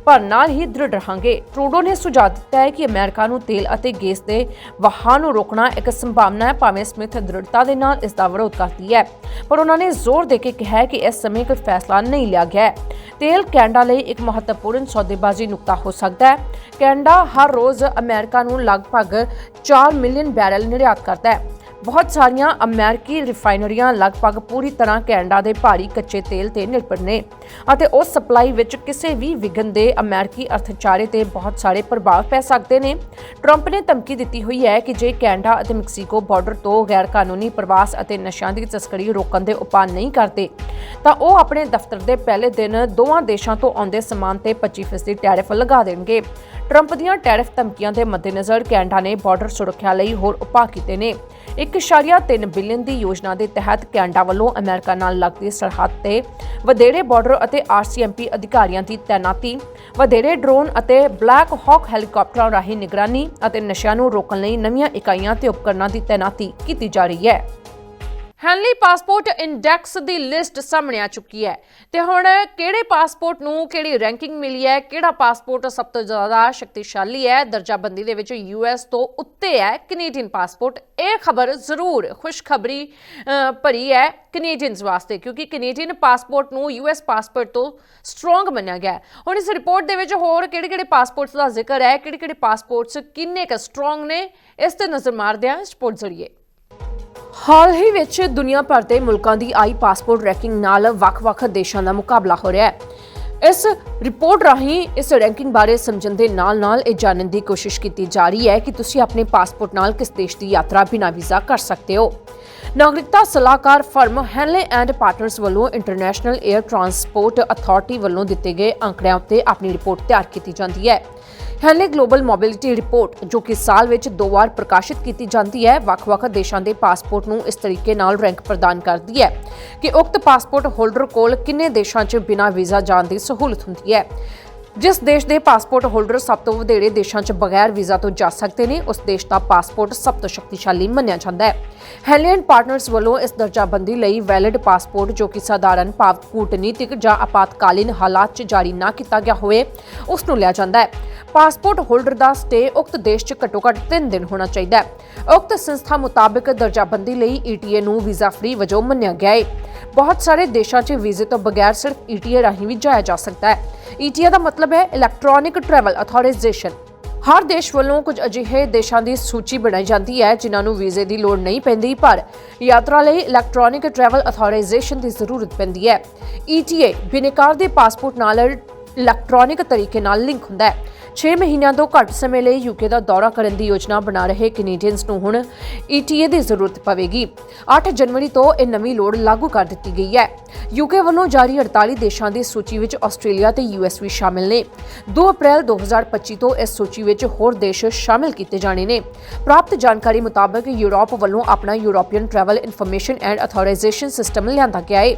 ਪਰ ਨਾਲ ਹੀ ਦ੍ਰਿੜ ਰਹਾਂਗੇ। ਟਰੂਡੋ ਨੇ ਸੁਝਾਅ ਦਿੱਤਾ ਹੈ ਕਿ ਅਮਰੀਕਾ ਨੂੰ ਤੇਲ ਅਤੇ ਗੈਸ ਦੇ ਵਹਾਅ ਨੂੰ ਰੋਕਣਾ ਇੱਕ ਸੰਭਾਵਨਾ ਹੈ, ਭਾਵੇਂ ਸਮਿਥ ਦ੍ਰਿੜਤਾ ਦੇ ਨਾਲ ਇਸ ਦਾ ਵਿਰੋਧ ਕਰਦੀ ਹੈ। ਪਰ ਉਹਨਾਂ ਨੇ ਜ਼ੋਰ ਦੇ ਕੇ ਕਿਹਾ ਹੈ ਕਿ ਇਸ ਸਮੇਂ ਕੋਈ ਫੈਸਲਾ ਨਹੀਂ ਲਿਆ ਗਿਆ ਹੈ। ਤੇਲ ਕੈਨੇਡਾ ਲਈ ਇੱਕ ਮਹੱਤਵਪੂਰਨ ਸੌਦੇਬਾਜ਼ੀ ਨੁਕਤਾ ਹੋ ਸਕਦਾ ਹੈ। ਕੈਨੇਡਾ ਹਰ ਰੋਜ਼ ਅਮਰੀਕਾ ਨੂੰ ਲਗਭਗ 4 ਮਿਲੀਅਨ ਬੈਰਲ ਨਿਰਯਾਤ ਕਰਦਾ ਹੈ। ਬਹੁਤ ਸਾਰੀਆਂ ਅਮਰੀਕੀ ਰਿਫਾਈਨਰੀਆਂ ਲਗਭਗ ਪੂਰੀ ਤਰ੍ਹਾਂ ਕੈਨੇਡਾ ਦੇ ਭਾਰੀ ਕੱਚੇ ਤੇਲ ਤੇ ਨਿਰਭਰ ਨੇ ਅਤੇ ਉਸ ਸਪਲਾਈ ਵਿੱਚ ਕਿਸੇ ਵੀ ਵਿਘਨ ਦੇ ਅਮਰੀਕੀ ਅਰਥਚਾਰੇ ਤੇ ਬਹੁਤ ਸਾਰੇ ਪ੍ਰਭਾਵ ਪੈ ਸਕਦੇ ਨੇ। ਟਰੰਪ ਨੇ ਧਮਕੀ ਦਿੱਤੀ ਹੋਈ ਹੈ ਕਿ ਜੇ ਕੈਨੇਡਾ ਅਤੇ ਮੈਕਸੀਕੋ ਬਾਰਡਰ ਤੋਂ ਗੈਰ ਕਾਨੂੰਨੀ ਪ੍ਰਵਾਸ ਅਤੇ ਨਸ਼ਿਆਂ ਦੀ ਤਸਕਰੀ ਰੋਕਣ ਦੇ ਉਪਾਅ ਨਹੀਂ ਕਰਦੇ, ਤਾਂ ਉਹ ਆਪਣੇ ਦਫ਼ਤਰ ਦੇ ਪਹਿਲੇ ਦਿਨ ਦੋਵਾਂ ਦੇਸ਼ਾਂ ਤੋਂ ਆਉਂਦੇ ਸਮਾਨ ਤੇ 25% ਟੈਰਿਫ ਲਗਾ ਦੇਣਗੇ। ਟਰੰਪ ਦੀਆਂ ਟੈਰਿਫ ਧਮਕੀਆਂ ਦੇ ਮੱਦੇਨਜ਼ਰ ਕੈਨੇਡਾ ਨੇ ਬਾਰਡਰ ਸੁਰੱਖਿਆ ਲਈ ਹੋਰ ਉਪਾਅ ਕੀਤੇ ਨੇ। 1.3 ਬਿਲੀਅਨ ਦੀ ਯੋਜਨਾ ਦੇ ਤਹਿਤ ਕੈਨੇਡਾ ਵੱਲੋਂ ਅਮਰੀਕਾ ਨਾਲ ਲੱਗਦੀ ਸਰਹੱਦ ਤੇ ਵਧੇਰੇ ਬਾਰਡਰ ਅਤੇ ਆਰਸੀਐਮਪੀ ਅਧਿਕਾਰੀਆਂ ਦੀ ਤੈਨਾਤੀ, ਵਧੇਰੇ ਡਰੋਨ ਅਤੇ ਬਲੈਕ ਹਾਕ ਹੈਲੀਕਾਪਟਰਾਂ ਰਾਹੀਂ ਨਿਗਰਾਨੀ ਅਤੇ ਨਸ਼ਿਆਂ ਨੂੰ ਰੋਕਣ ਲਈ ਨਵੀਆਂ ਇਕਾਈਆਂ ਤੇ ਉਪਕਰਨਾਂ ਦੀ ਤੈਨਾਤੀ ਕੀਤੀ ਜਾ ਰਹੀ ਹੈ। ਹੈਨਲੀ ਪਾਸਪੋਰਟ ਇੰਡੈਕਸ ਦੀ ਲਿਸਟ ਸਾਹਮਣੇ ਆ ਚੁੱਕੀ ਹੈ। ਤੇ ਹੁਣ ਕਿਹੜੇ ਪਾਸਪੋਰਟ ਨੂੰ ਕਿਹੜੀ ਰੈਂਕਿੰਗ ਮਿਲੀ ਹੈ, ਕਿਹੜਾ ਪਾਸਪੋਰਟ ਸਭ ਤੋਂ ਜ਼ਿਆਦਾ ਸ਼ਕਤੀਸ਼ਾਲੀ ਹੈ, ਦਰਜਾਬੰਦੀ ਦੇ ਵਿੱਚ ਯੂਐਸ ਤੋਂ ਉੱਤੇ ਹੈ, ਕੈਨੇਡੀਅਨ ਪਾਸਪੋਰਟ। ਇਹ ਖਬਰ ਜ਼ਰੂਰ ਖੁਸ਼ਖਬਰੀ ਭਰੀ ਹੈ ਕੈਨੇਡੀਅਨਸ ਵਾਸਤੇ, ਕਿਉਂਕਿ ਕੈਨੇਡੀਅਨ ਪਾਸਪੋਰਟ ਨੂੰ ਯੂਐਸ ਪਾਸਪੋਰਟ ਤੋਂ ਸਟਰੋਂਗ ਮੰਨਿਆ ਗਿਆ ਹੁਣ ਇਸ ਰਿਪੋਰਟ ਦੇ ਵਿੱਚ ਹੋਰ ਕਿਹੜੇ-ਕਿਹੜੇ ਪਾਸਪੋਰਟਸ ਦਾ ਜ਼ਿਕਰ ਹੈ, ਕਿਹੜੇ-ਕਿਹੜੇ ਪਾਸਪੋਰਟਸ ਕਿੰਨੇ ਕੁ ਸਟਰੋਂਗ ਨੇ, ਇਸ ਤੇ ਨਜ਼ਰ ਮਾਰਦੇ ਹਾਂ ਇਸ ਰਿਪੋਰਟ ਜ਼ਰੀਏ। ਹਾਲ ਹੀ ਵਿੱਚ ਦੁਨੀਆ ਭਰ ਦੇ ਮੁਲਕਾਂ ਦੀ ਆਈ ਪਾਸਪੋਰਟ ਰੈਂਕਿੰਗ ਨਾਲ ਵੱਖ-ਵੱਖ ਦੇਸ਼ਾਂ ਦਾ ਮੁਕਾਬਲਾ ਹੋ ਰਿਹਾ ਹੈ। ਇਸ ਰਿਪੋਰਟ ਰਾਹੀਂ ਇਸ ਰੈਂਕਿੰਗ ਬਾਰੇ ਸਮਝਣ ਦੇ ਨਾਲ-ਨਾਲ ਇਹ ਜਾਣਨ ਦੀ ਕੋਸ਼ਿਸ਼ ਕੀਤੀ ਜਾ ਰਹੀ ਹੈ ਕਿ ਤੁਸੀਂ ਆਪਣੇ ਪਾਸਪੋਰਟ ਨਾਲ ਕਿਸ ਦੇਸ਼ ਦੀ ਯਾਤਰਾ ਬਿਨਾਂ ਵੀਜ਼ਾ ਕਰ ਸਕਦੇ ਹੋ। ਨਾਗਰਿਕਤਾ ਸਲਾਹਕਾਰ ਫਰਮ ਹੈਨਲੇ ਐਂਡ ਪਾਰਟਨਰਸ ਵੱਲੋਂ ਇੰਟਰਨੈਸ਼ਨਲ 에ਅਰ ਟਰਾਂਸਪੋਰਟ ਅਥਾਰਟੀ ਵੱਲੋਂ ਦਿੱਤੇ ਗਏ ਅੰਕੜਿਆਂ ਉੱਤੇ ਆਪਣੀ ਰਿਪੋਰਟ ਤਿਆਰ ਕੀਤੀ ਜਾਂਦੀ ਹੈ। ਹੈਨਲੇ ਗਲੋਬਲ ਮੋਬਿਲਿਟੀ ਰਿਪੋਰਟ, ਜੋ ਕਿ ਸਾਲ ਵਿੱਚ ਦੋ ਵਾਰ ਪ੍ਰਕਾਸ਼ਿਤ ਕੀਤੀ ਜਾਂਦੀ ਹੈ, ਵੱਖ-ਵੱਖ ਦੇਸ਼ਾਂ ਦੇ ਪਾਸਪੋਰਟ ਨੂੰ ਇਸ ਤਰੀਕੇ ਨਾਲ ਰੈਂਕ ਪ੍ਰਦਾਨ ਕਰਦੀ ਹੈ ਕਿ ਉਕਤ ਪਾਸਪੋਰਟ ਹੋਲਡਰ ਕੋਲ ਕਿੰਨੇ ਦੇਸ਼ਾਂ 'ਚ ਬਿਨਾਂ ਵੀਜ਼ਾ ਜਾਣ ਦੀ ਸਹੂਲਤ ਹੁੰਦੀ ਹੈ। ਜਿਸ ਦੇਸ਼ ਦੇ ਪਾਸਪੋਰਟ ਹੋਲਡਰ ਸਭ ਤੋਂ ਵਧੇਰੇ ਦੇਸ਼ਾਂ 'ਚ ਬਗੈਰ ਵੀਜ਼ਾ ਤੋਂ ਜਾ ਸਕਦੇ ਨੇ, ਉਸ ਦੇਸ਼ ਦਾ ਪਾਸਪੋਰਟ ਸਭ ਤੋਂ ਸ਼ਕਤੀਸ਼ਾਲੀ ਮੰਨਿਆ ਜਾਂਦਾ ਹੈ। ਹੈਲੀਅਨ ਪਾਰਟਨਰਸ ਵੱਲੋਂ ਇਸ ਦਰਜਾਬੰਦੀ ਲਈ ਵੈਲਿਡ ਪਾਸਪੋਰਟ ਜੋ ਕਿ ਸਾਧਾਰਨ ਭਾਵ ਕੂਟਨੀਤਿਕ ਜਾਂ ਆਪਾਤਕਾਲੀਨ ਹਾਲਾਤ 'ਚ ਜਾਰੀ ਨਾ ਕੀਤਾ ਗਿਆ ਹੋਵੇ, ਉਸ ਨੂੰ ਲਿਆ ਜਾਂਦਾ ਹੈ। ਪਾਸਪੋਰਟ ਹੋਲਡਰ ਦਾ ਸਟੇ ਉਕਤ ਦੇਸ਼ 'ਚ ਘੱਟੋ-ਘੱਟ 3 ਦਿਨ ਹੋਣਾ ਚਾਹੀਦਾ ਹੈ। ਉਕਤ ਸੰਸਥਾ ਮੁਤਾਬਕ ਦਰਜਾਬੰਦੀ ਲਈ ਈਟੀਏ ਨੂੰ ਵੀਜ਼ਾ ਫ੍ਰੀ ਵਜੋਂ ਮੰਨਿਆ ਗਿਆ ਹੈ ਬਹੁਤ ਸਾਰੇ ਦੇਸ਼ਾਂ 'ਚ ਵੀਜ਼ੇ ਤੋਂ ਬਗੈਰ ਸਿਰਫ ਈਟੀਏ ਰਾਹੀਂ ਵੀ ਜਾਇਆ ਜਾ ਸਕਦਾ ਹੈ। ਈਟੀਏ ਦਾ ਮਤਲਬ ਹੈ ਇਲੈਕਟ੍ਰੋਨਿਕ ਟਰੈਵਲ ਅਥਾਰਟਾਈਜੇਸ਼ਨ ਹਰ ਦੇਸ਼ ਵੱਲੋਂ ਕੁਝ ਅਜਿਹੇ ਦੇਸ਼ਾਂ ਦੀ ਸੂਚੀ ਬਣਾਈ ਜਾਂਦੀ ਹੈ, ਜਿਨ੍ਹਾਂ ਨੂੰ ਵੀਜ਼ੇ ਦੀ ਲੋੜ ਨਹੀਂ ਪੈਂਦੀ, ਪਰ ਯਾਤਰਾ ਲਈ ਇਲੈਕਟ੍ਰੋਨਿਕ ਟਰੈਵਲ ਅਥਾਰਟਾਈਜੇਸ਼ਨ ਦੀ ਜ਼ਰੂਰਤ ਪੈਂਦੀ ਹੈ। ETA ਬਿਨੇਕਾਰ ਦੇ ਪਾਸਪੋਰਟ ਨਾਲ ਇਲੈਕਟ੍ਰੋਨਿਕ ਤਰੀਕੇ ਨਾਲ ਲਿੰਕ ਹੁੰਦਾ ਹੈ। 6 ਮਹੀਨਿਆਂ ਤੋਂ ਘੱਟ ਸਮੇਂ ਲਈ ਯੂਕੇ ਦਾ ਦੌਰਾ ਕਰਨ ਦੀ ਯੋਜਨਾ ਬਣਾ ਰਹੇ ਕੈਨੇਡੀਅਨਸ ਨੂੰ ਹੁਣ ETA ਦੀ ਜ਼ਰੂਰਤ ਪਵੇਗੀ। 8 ਜਨਵਰੀ ਤੋਂ ਇਹ ਨਵੀਂ ਲੋੜ ਲਾਗੂ ਕਰ ਦਿੱਤੀ ਗਈ ਹੈ। ਯੂਕੇ ਵੱਲੋਂ ਜਾਰੀ 48 ਦੇਸ਼ਾਂ ਦੀ ਸੂਚੀ ਵਿੱਚ ਆਸਟ੍ਰੇਲੀਆ ਤੇ ਯੂਐਸ ਵੀ ਸ਼ਾਮਿਲ ਨੇ। 2 ਅਪ੍ਰੈਲ 2025 ਤੋਂ ਇਸ ਸੂਚੀ ਵਿੱਚ ਹੋਰ ਦੇਸ਼ ਸ਼ਾਮਿਲ ਕੀਤੇ ਜਾਣੇ ਨੇ। ਪ੍ਰਾਪਤ ਜਾਣਕਾਰੀ ਮੁਤਾਬਕ ਯੂਰਪ ਵੱਲੋਂ ਆਪਣਾ European travel information and authorisation system ਲਿਆਂਦਾ ਗਿਆ ਹੈ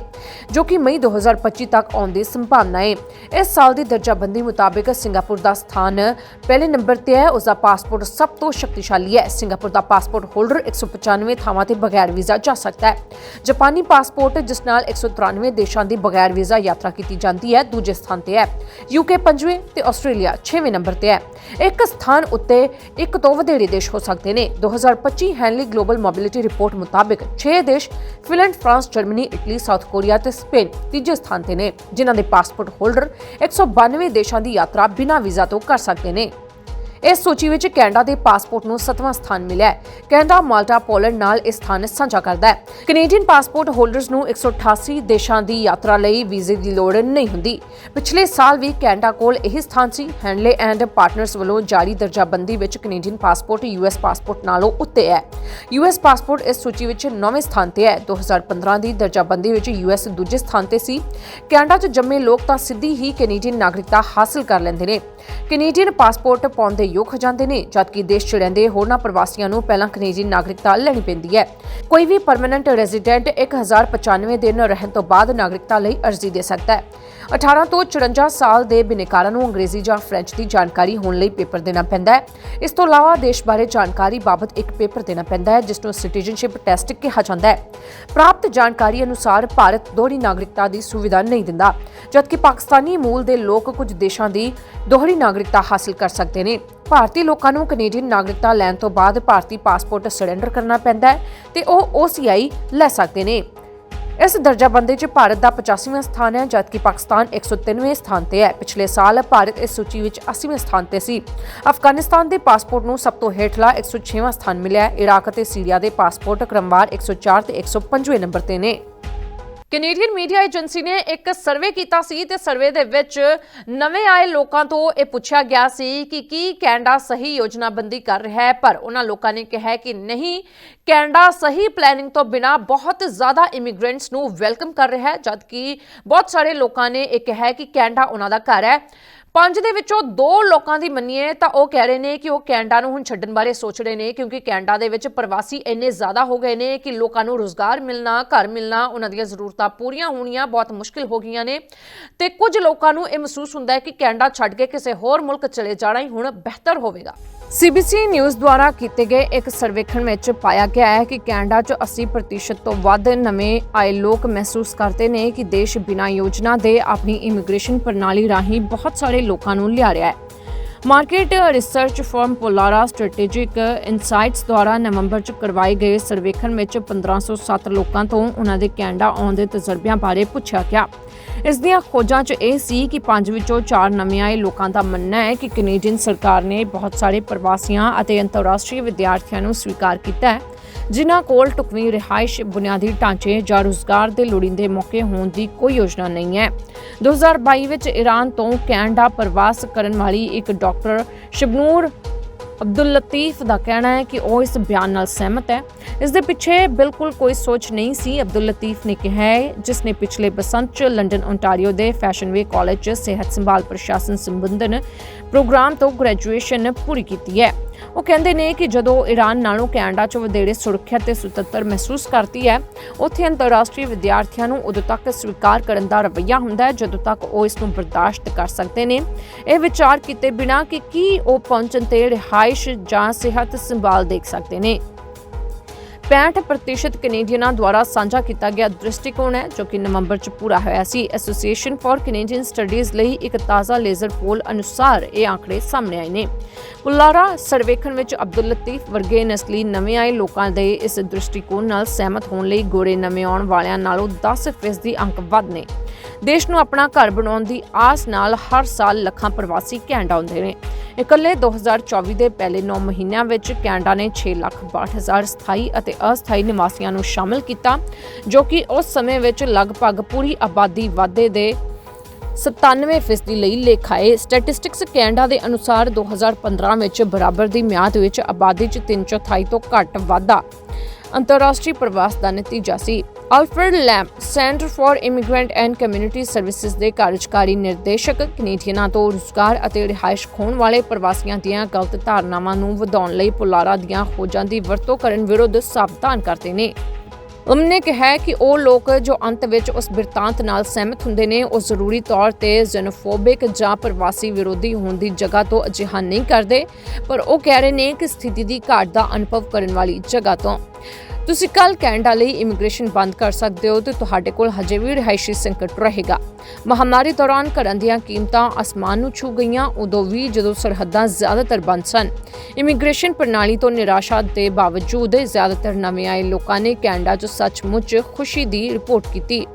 ਜੋ ਕਿ ਮਈ 2025 ਤੱਕ ਆਉਣ ਦੀ ਸੰਭਾਵਨਾ ਹੈ ਇਸ ਸਾਲ ਦੀ ਦਰਜਾਬੰਦੀ ਮੁਤਾਬਕ ਸਿੰਗਾਪੁਰ ਦਾ ਸਥਾਨ ਸਥਾਨ ਪਹਿਲੇ ਨੰਬਰ ਤੇ ਹੈ ਉਸ ਦਾ ਪਾਸਪੋਰਟ ਸਭ ਤੋਂ ਸ਼ਕਤੀਸ਼ਾਲੀ ਹੈ। ਸਿੰਗਾਪੁਰ ਦਾ ਪਾਸਪੋਰਟ ਹੋਲਡਰ 195 ਥਾਵਾਂ ਤੇ ਬਗੈਰ ਵੀਜ਼ਾ ਜਾ ਸਕਦਾ ਹੈ। ਜਾਪਾਨੀ ਪਾਸਪੋਰਟ, ਜਿਸ ਨਾਲ 193 ਦੇਸ਼ਾਂ ਦੀ ਬਗੈਰ ਵੀਜ਼ਾ ਯਾਤਰਾ ਕੀਤੀ ਜਾਂਦੀ ਹੈ, ਦੂਜੇ ਸਥਾਨ ਤੇ ਹੈ। ਯੂਕੇ ਪੰਜਵੇਂ ਤੇ ਆਸਟ੍ਰੇਲੀਆ 6ਵੇਂ ਨੰਬਰ ਤੇ ਹੈ। ਇੱਕ ਸਥਾਨ ਉੱਤੇ ਇੱਕ ਤੋਂ ਵਧੇਰੇ ਦੇਸ਼ ਹੋ ਸਕਦੇ ਨੇ। 2025 ਹੈਨਲੀ ਗਲੋਬਲ ਮੋਬਿਲਿਟੀ ਰਿਪੋਰਟ ਮੁਤਾਬਕ 6 ਦੇਸ਼, Finland, France, Germany, Italy, South Korea ਤੇ ਸਪੇਨ ਤੀਜੇ ਸਥਾਨ ਤੇ ਨੇ, ਜਿਨ੍ਹਾਂ ਦੇ ਪਾਸਪੋਰਟ ਹੋਲਡਰ 192 ਦੇਸ਼ਾਂ ਦੀ ਯਾਤਰਾ ਬਿਨਾਂ ਵੀਜ਼ਾ ਤੋਂ ਕਰ ਕਰ ਸਕਦੇ ਨੇ। ਇਸ ਸੂਚੀ ਵਿੱਚ ਕੈਨੇਡਾ ਦੇ ਪਾਸਪੋਰਟ ਨੂੰ 7ਵਾਂ ਸਥਾਨ ਮਿਲਿਆ ਹੈ। ਕੈਨੇਡਾ, ਮਾਲਟਾ, ਪੋਲੈਂਡ ਨਾਲ ਇਹ ਸਥਾਨ ਸਾਂਝਾ ਕਰਦਾ ਹੈ। ਕੈਨੇਡੀਅਨ ਪਾਸਪੋਰਟ ਹੋਲਡਰਸ ਨੂੰ 188 ਦੇਸ਼ਾਂ ਦੀ ਯਾਤਰਾ ਲਈ ਵੀਜ਼ੇ ਦੀ ਲੋੜ ਨਹੀਂ ਹੁੰਦੀ। ਪਿਛਲੇ ਸਾਲ ਵੀ ਕੈਨੇਡਾ ਕੋਲ ਇਹੀ ਸਥਾਨ ਸੀ। ਹੈਂਡਲੇ ਐਂਡ ਪਾਰਟਨਰਸ ਵੱਲੋਂ ਜਾਰੀ ਦਰਜਾਬੰਦੀ ਵਿੱਚ ਕੈਨੇਡੀਅਨ ਪਾਸਪੋਰਟ ਯੂਐਸ ਪਾਸਪੋਰਟ ਨਾਲੋਂ ਉੱਤੇ ਹੈ। ਯੂਐਸ ਪਾਸਪੋਰਟ ਇਸ ਸੂਚੀ ਵਿੱਚ 9ਵੇਂ ਸਥਾਨ ਤੇ ਹੈ। 2015 ਦੀ ਦਰਜਾਬੰਦੀ ਵਿੱਚ ਯੂਐਸ ਦੂਜੇ ਸਥਾਨ ਤੇ ਸੀ। ਕੈਨੇਡਾ 'ਚ ਜੰਮੇ ਲੋਕ ਤਾਂ ਸਿੱਧੀ ਹੀ ਕੈਨੇਡੀਅਨ ਨਾਗਰਿਕਤਾ ਹਾਸਲ ਕਰ ਲੈਂਦੇ ਨੇ। ਕੈਨੇਡੀਅਨ ਪਾਸਪੋਰਟ ਪਾਉਂਦੇ ਯੋਗ ਹੋ ਜਾਂਦੇ ਨੇ, ਜਦਕਿ ਦੇਸ਼ 'ਚ ਰਹਿੰਦੇ ਹੋਰਨਾਂ ਪ੍ਰਵਾਸੀਆਂ ਨੂੰ ਪਹਿਲਾਂ ਕੈਨੇਡੀਅਨ ਨਾਗਰਿਕਤਾ ਲੈਣੀ ਪੈਂਦੀ ਹੈ। ਕੋਈ ਵੀ ਪਰਮਨੈਂਟ ਰੈਜ਼ੀਡੈਂਟ 1095 ਦਿਨ ਰਹਿਣ ਤੋਂ ਬਾਅਦ ਨਾਗਰਿਕਤਾ ਲਈ ਅਰਜ਼ੀ ਦੇ ਸਕਦਾ ਹੈ। 18 ਤੋਂ 54 ਸਾਲ ਦੇ ਬਿਨੇਕਾਰਾਂ ਨੂੰ ਅੰਗਰੇਜ਼ੀ ਜਾਂ ਫ੍ਰੈਂਚ ਦੀ ਜਾਣਕਾਰੀ ਹੋਣ ਲਈ ਪੇਪਰ ਦੇਣਾ ਪੈਂਦਾ ਹੈ। ਇਸ ਤੋਂ ਇਲਾਵਾ ਦੇਸ਼ ਬਾਰੇ ਜਾਣਕਾਰੀ ਬਾਬਤ ਇੱਕ ਪੇਪਰ ਦੇਣਾ ਪੈਂਦਾ ਹੈ, ਜਿਸ ਨੂੰ ਸਿਟੀਜ਼ਨਸ਼ਿਪ ਟੈਸਟ ਕਿਹਾ ਜਾਂਦਾ ਹੈ। ਪ੍ਰਾਪਤ ਜਾਣਕਾਰੀ ਅਨੁਸਾਰ ਭਾਰਤ ਦੋਹਰੀ ਨਾਗਰਿਕਤਾ ਦੀ ਸੁਵਿਧਾ ਨਹੀਂ ਦਿੰਦਾ, ਜਦਕਿ ਪਾਕਿਸਤਾਨੀ ਮੂਲ ਦੇ ਲੋਕ ਕੁਝ ਦੇਸ਼ਾਂ ਦੀ ਦੋਹਰੀ ਨਾਗਰਿਕਤਾ ਹਾਸਲ ਕਰ ਸਕਦੇ ਨੇ। ਭਾਰਤੀ ਲੋਕਾਂ ਨੂੰ ਕੈਨੇਡੀਅਨ ਨਾਗਰਿਕਤਾ ਲੈਣ ਤੋਂ ਬਾਅਦ ਭਾਰਤੀ ਪਾਸਪੋਰਟ ਸਰੈਂਡਰ ਕਰਨਾ ਪੈਂਦਾ ਹੈ ਤੇ ਉਹ OCI ਲੈ ਸਕਦੇ ਨੇ। ਇਸ ਦਰਜਾਬੰਦੀ 'ਚ ਭਾਰਤ ਦਾ 85ਵਾਂ ਸਥਾਨ ਹੈ, ਜਦਕਿ ਪਾਕਿਸਤਾਨ 103ਵੇਂ ਸਥਾਨ ਤੇ ਹੈ। ਪਿਛਲੇ ਸਾਲ ਭਾਰਤ ਇਸ ਸੂਚੀ ਵਿੱਚ 80ਵੇਂ ਸਥਾਨ ਤੇ ਸੀ। ਅਫਗਾਨਿਸਤਾਨ ਦੇ ਪਾਸਪੋਰਟ ਨੂੰ ਸਭ ਤੋਂ ਹੇਠਲਾ 106ਵਾਂ ਸਥਾਨ ਮਿਲਿਆ ਇਰਾਕ ਅਤੇ ਸੀਰੀਆ ਦੇ ਪਾਸਪੋਰਟ ਕ੍ਰਮਵਾਰ 104 ਤੇ 105ਵੇਂ ਨੰਬਰ ਤੇ ਨੇ। ਕੈਨੇਡੀਅਨ ਮੀਡੀਆ ਏਜੰਸੀ ਨੇ ਇੱਕ ਸਰਵੇ ਕੀਤਾ ਸੀ ਤੇ ਸਰਵੇ ਦੇ ਵਿੱਚ ਨਵੇਂ ਆਏ ਲੋਕਾਂ ਤੋਂ ਇਹ ਪੁੱਛਿਆ ਗਿਆ ਸੀ ਕਿ ਕੀ ਕੈਨੇਡਾ ਸਹੀ ਯੋਜਨਾਬੰਦੀ ਕਰ ਰਿਹਾ ਹੈ, ਪਰ ਉਹਨਾਂ ਲੋਕਾਂ ਨੇ ਕਿਹਾ ਕਿ ਨਹੀਂ, ਕੈਨੇਡਾ ਸਹੀ ਪਲੈਨਿੰਗ ਤੋਂ ਬਿਨਾ ਬਹੁਤ ਜ਼ਿਆਦਾ ਇਮੀਗ੍ਰੈਂਟਸ ਨੂੰ ਵੈਲਕਮ ਕਰ ਰਿਹਾ ਹੈ, ਜਦਕਿ ਬਹੁਤ ਸਾਰੇ ਲੋਕਾਂ ਨੇ ਇਹ ਕਿਹਾ ਕਿ ਕੈਨੇਡਾ ਉਹਨਾਂ ਦਾ ਘਰ ਹੈ। ਪੰਜ ਦੇ ਵਿੱਚੋਂ ਦੋ ਲੋਕਾਂ ਦੀ ਮੰਨੀਏ ਤਾਂ ਉਹ ਕਹਿ ਰਹੇ ਨੇ ਕਿ ਉਹ ਕੈਨੇਡਾ ਨੂੰ ਹੁਣ ਛੱਡਣ ਬਾਰੇ ਸੋਚ ਰਹੇ ਨੇ, ਕਿਉਂਕਿ ਕੈਨੇਡਾ ਦੇ ਵਿੱਚ ਪ੍ਰਵਾਸੀ ਇੰਨੇ ਜ਼ਿਆਦਾ ਹੋ ਗਏ ਨੇ ਕਿ ਲੋਕਾਂ ਨੂੰ ਰੋਜ਼ਗਾਰ ਮਿਲਣਾ, ਘਰ ਮਿਲਣਾ, ਉਹਨਾਂ ਦੀਆਂ ਜ਼ਰੂਰਤਾਂ ਪੂਰੀਆਂ ਹੋਣੀਆਂ ਬਹੁਤ ਮੁਸ਼ਕਿਲ ਹੋ ਗਈਆਂ ਨੇ। ਤੇ ਕੁਝ ਲੋਕਾਂ ਨੂੰ ਇਹ ਮਹਿਸੂਸ ਹੁੰਦਾ ਹੈ ਕਿ ਕੈਨੇਡਾ ਛੱਡ ਕੇ ਕਿਸੇ ਹੋਰ ਮੁਲਕ ਚਲੇ ਜਾਣਾ ਹੀ ਹੁਣ ਬਿਹਤਰ ਹੋਵੇਗਾ। ਸੀਬੀਸੀ ਨਿਊਜ਼ ਦੁਆਰਾ ਕੀਤੇ ਗਏ ਇੱਕ ਸਰਵੇਖਣ ਵਿੱਚ ਪਾਇਆ ਗਿਆ ਹੈ ਕਿ ਕੈਨੇਡਾ 'ਚ 80% ਤੋਂ ਵੱਧ ਨਵੇਂ ਆਏ ਲੋਕ ਮਹਿਸੂਸ ਕਰਦੇ ਨੇ ਕਿ ਦੇਸ਼ ਬਿਨਾਂ ਯੋਜਨਾ ਦੇ ਆਪਣੀ ਇਮੀਗ੍ਰੇਸ਼ਨ ਪ੍ਰਣਾਲੀ ਰਾਹੀਂ ਬਹੁਤ ਸਾਰੇ ਲੋਕਾਂ ਨੂੰ ਲਿਆ ਰਿਹਾ ਹੈ। Market research firm Polara strategic insights ਦੁਆਰਾ ਨਵੰਬਰ 'ਚ ਕਰਵਾਏ ਗਏ ਸਰਵੇਖਣ ਵਿੱਚ 1507 ਲੋਕਾਂ ਤੋਂ ਉਹਨਾਂ ਦੇ ਕੈਨੇਡਾ ਆਉਣ ਦੇ ਤਜਰਬਿਆਂ ਬਾਰੇ ਪੁੱਛਿਆ ਗਿਆ। ਇਸ ਦੀਆਂ ਖੋਜਾਂ 'ਚ ਇਹ ਸੀ ਕਿ ਪੰਜ ਵਿੱਚੋਂ ਚਾਰ ਨਵੇਂ ਆਏ ਲੋਕਾਂ ਦਾ ਮੰਨਣਾ ਹੈ ਕਿ ਕੈਨੇਡੀਅਨ ਸਰਕਾਰ ਨੇ ਬਹੁਤ ਸਾਰੇ ਪ੍ਰਵਾਸੀਆਂ ਅਤੇ ਅੰਤਰਰਾਸ਼ਟਰੀ ਵਿਦਿਆਰਥੀਆਂ ਨੂੰ ਸਵੀਕਾਰ ਕੀਤਾ ਹੈ, ਜਿਨ੍ਹਾਂ ਕੋਲ ਟੁਕਵੀਂ ਰਿਹਾਇਸ਼ ਬੁਨਿਆਦੀ ਢਾਂਚੇ ਜਾਂ ਰੁਜ਼ਗਾਰ ਦੇ ਲੋੜੀਂਦੇ ਮੌਕੇ ਹੋਣ ਦੀ ਕੋਈ ਯੋਜਨਾ ਨਹੀਂ ਹੈ। 2022 ਵਿੱਚ ਈਰਾਨ ਤੋਂ ਕੈਨੇਡਾ ਪ੍ਰਵਾਸ ਕਰਨ ਵਾਲੀ ਇੱਕ ਡਾਕਟਰ ਸ਼ਬਨੂਰ ਅਬਦੁਲ ਲਤੀਫ ਦਾ ਕਹਿਣਾ ਹੈ ਕਿ ਉਹ ਇਸ ਬਿਆਨ ਨਾਲ ਸਹਿਮਤ ਹੈ। ਇਸ ਦੇ ਪਿੱਛੇ ਬਿਲਕੁਲ ਕੋਈ ਸੋਚ ਨਹੀਂ ਸੀ, ਅਬਦੁਲ ਲਤੀਫ ਨੇ ਕਿਹਾ ਹੈ, ਜਿਸ ਨੇ ਪਿਛਲੇ ਬਸੰਤ 'ਚ ਲੰਡਨ ਓਨਟਾਰੀਓ ਦੇ ਫੈਸ਼ਨ ਵੇ ਕਾਲਜ 'ਚ ਸਿਹਤ ਸੰਭਾਲ ਪ੍ਰਸ਼ਾਸਨ ਸੰਬੰਧਨ ਪ੍ਰੋਗਰਾਮ ਤੋਂ ਗ੍ਰੈਜੂਏਸ਼ਨ ਪੂਰੀ ਕੀਤੀ ਹੈ। ਉਹ ਕਹਿੰਦੇ ਨੇ ਕਿ ਜਦੋਂ ਈਰਾਨ ਨਾਲੋਂ ਕੈਨੇਡਾ 'ਚ ਵਧੇਰੇ ਸੁਰੱਖਿਅਤ ਤੇ ਸੁਤੰਤਰ ਮਹਿਸੂਸ ਕਰਦੀ ਹੈ, ਉੱਥੇ ਅੰਤਰਰਾਸ਼ਟਰੀ ਵਿਦਿਆਰਥੀਆਂ ਨੂੰ ਉਦੋਂ ਤੱਕ ਸਵੀਕਾਰ ਕਰਨ ਦਾ ਰਵੱਈਆ ਹੁੰਦਾ ਹੈ, ਜਦੋਂ ਤੱਕ ਉਹ ਇਸ ਨੂੰ ਬਰਦਾਸ਼ਤ ਕਰ ਸਕਦੇ ਨੇ। ਇਹ ਵਿਚਾਰ ਕੀਤੇ ਬਿਨਾਂ ਕਿ ਕੀ ਉਹ ਪਹੁੰਚਣ ਤੇ ਰਿਹਾਇਸ਼ ਜਾਂ ਸਿਹਤ ਸੰਭਾਲ ਦੇਖ ਸਕਦੇ ਨੇ। 65% ਕੈਨੇਡੀਅਨਾਂ ਦੁਆਰਾ ਸਾਂਝਾ ਕੀਤਾ ਗਿਆ ਦ੍ਰਿਸ਼ਟੀਕੋਣ ਹੈ, ਜੋ ਕਿ ਨਵੰਬਰ 'ਚ ਪੂਰਾ ਹੋਇਆ ਸੀ। ਐਸੋਸੀਏਸ਼ਨ ਫਾਰ ਕੈਨੇਡੀਅਨ ਸਟੱਡੀਜ਼ ਲਈ ਇੱਕ ਤਾਜ਼ਾ ਲੇਜ਼ਰ ਪੋਲ ਅਨੁਸਾਰ ਇਹ ਆંકੜੇ ਸਾਹਮਣੇ ਆਏ ਨੇ। ਪੁਲਾਰਾ ਸਰਵੇਖਣ ਵਿੱਚ ਅਬਦੁਲ ਲਤੀਫ ਵਰਗੇ ਨਸਲੀ ਨਵੇਂ ਆਏ ਲੋਕਾਂ ਦੇ ਇਸ ਦ੍ਰਿਸ਼ਟੀਕੋਣ ਨਾਲ ਸਹਿਮਤ ਹੋਣ ਲਈ ਗੋਰੇ ਨਵੇਂ ਆਉਣ ਵਾਲਿਆਂ ਨਾਲੋਂ 10% ਦੀ ਅੰਕ ਵੱਧ ਨੇ। ਦੇਸ਼ ਨੂੰ ਆਪਣਾ ਘਰ ਬਣਾਉਣ ਦੀ ਆਸ ਨਾਲ ਹਰ ਸਾਲ ਲੱਖਾਂ ਪ੍ਰਵਾਸੀ ਕੈਨੇਡਾ ਆਉਂਦੇ ਨੇ। ਇਕੱਲੇ 2024 ਦੇ ਪਹਿਲੇ 9 ਮਹੀਨਿਆਂ ਵਿੱਚ ਕੈਨੇਡਾ ਨੇ 6 ਲੱਖ 62 ਹਜ਼ਾਰ ਸਥਾਈ ਅਤੇ ਅਸਥਾਈ ਨਿਵਾਸੀਆਂ ਨੂੰ ਸ਼ਾਮਲ ਕੀਤਾ, ਜੋ ਕਿ ਉਸ ਸਮੇਂ ਵਿੱਚ ਲਗਭਗ ਪੂਰੀ ਆਬਾਦੀ ਵਾਧੇ ਦੇ 97% ਲਈ ਲੇਖਾ ਹੈ ਸਟੈਟਿਸਟਿਕਸ ਕੈਨੇਡਾ ਦੇ ਅਨੁਸਾਰ 2015 ਵਿੱਚ ਬਰਾਬਰ ਦੀ ਮਿਆਦ ਵਿੱਚ ਆਬਾਦੀ 'ਚ 3 ਚੌਥਾਈ ਤੋਂ ਘੱਟ ਵਾਧਾ। ਅੰਤਰਰਾਸ਼ਟਰੀ ਪ੍ਰਵਾਸ ਦਾ ਨਤੀਜਾ ਸੀ। Alfred Lamp centre for immigrant and community services ਦੇ ਕਾਰਜਕਾਰੀ ਨਿਰਦੇਸ਼ਕ ਕੈਨੇਡੀਅਨਾਂ ਤੋਂ ਰੁਜ਼ਗਾਰ ਅਤੇ ਰਿਹਾਇਸ਼ ਖੋਣ ਵਾਲੇ ਪ੍ਰਵਾਸੀਆਂ ਦੀਆਂ ਗਲਤ ਧਾਰਨਾਵਾਂ ਨੂੰ ਵਧਾਉਣ ਲਈ ਪੁਲਾਰਾ ਦੀਆਂ ਖੋਜਾਂ ਦੀ ਵਰਤੋਂ ਕਰਨ ਵਿਰੁੱਧ ਸਾਵਧਾਨ ਕਰਦੇ ਨੇ। ਉਮਨੇ ਕਿਹਾ ਕਿ ਉਹ ਲੋਕ ਜੋ ਅੰਤ ਵਿੱਚ ਉਸ ਬਿਰਤਾਂਤ ਨਾਲ ਸਹਿਮਤ ਹੁੰਦੇ ਨੇ, ਉਹ ਜ਼ਰੂਰੀ ਤੌਰ ਤੇ ਜ਼ੈਨੋਫੋਬਿਕ ਜਾਂ ਪ੍ਰਵਾਸੀ ਵਿਰੋਧੀ ਹੋਣ ਦੀ ਜਗ੍ਹਾ ਤੋਂ ਅਜਿਹਾ ਨਹੀਂ ਕਰਦੇ, ਪਰ ਉਹ ਕਹਿ ਰਹੇ ਨੇ ਕਿ ਸਥਿਤੀ ਦੀ ਘਾਟ ਦਾ ਅਨੁਭਵ ਕਰਨ ਵਾਲੀ ਜਗ੍ਹਾ ਤੋਂ। ਤੁਸੀਂ ਕੱਲ ਕੈਨੇਡਾ ਲਈ ਇਮੀਗ੍ਰੇਸ਼ਨ ਬੰਦ ਕਰ ਸਕਦੇ ਹੋ ਤੇ ਤੁਹਾਡੇ ਕੋਲ ਹਜੇ ਵੀ ਰਿਹਾਇਸ਼ੀ ਸੰਕਟ ਰਹੇਗਾ। ਮਹਾਮਾਰੀ ਦੌਰਾਨ ਘਰਾਂ ਦੀਆਂ ਕੀਮਤਾਂ ਅਸਮਾਨ ਨੂੰ ਛੂ ਗਈਆਂ, ਉਦੋਂ ਵੀ ਜਦੋਂ ਸਰਹੱਦਾਂ ਜ਼ਿਆਦਾਤਰ ਬੰਦ ਸਨ। ਇਮੀਗ੍ਰੇਸ਼ਨ ਪ੍ਰਣਾਲੀ ਤੋਂ ਨਿਰਾਸ਼ਾ ਦੇ ਬਾਵਜੂਦ ਜ਼ਿਆਦਾਤਰ ਨਵੇਂ ਆਏ ਲੋਕਾਂ ਨੇ ਕੈਨੇਡਾ 'ਚ ਸੱਚਮੁੱਚ ਖੁਸ਼ੀ ਦੀ ਰਿਪੋਰਟ ਕੀਤੀ।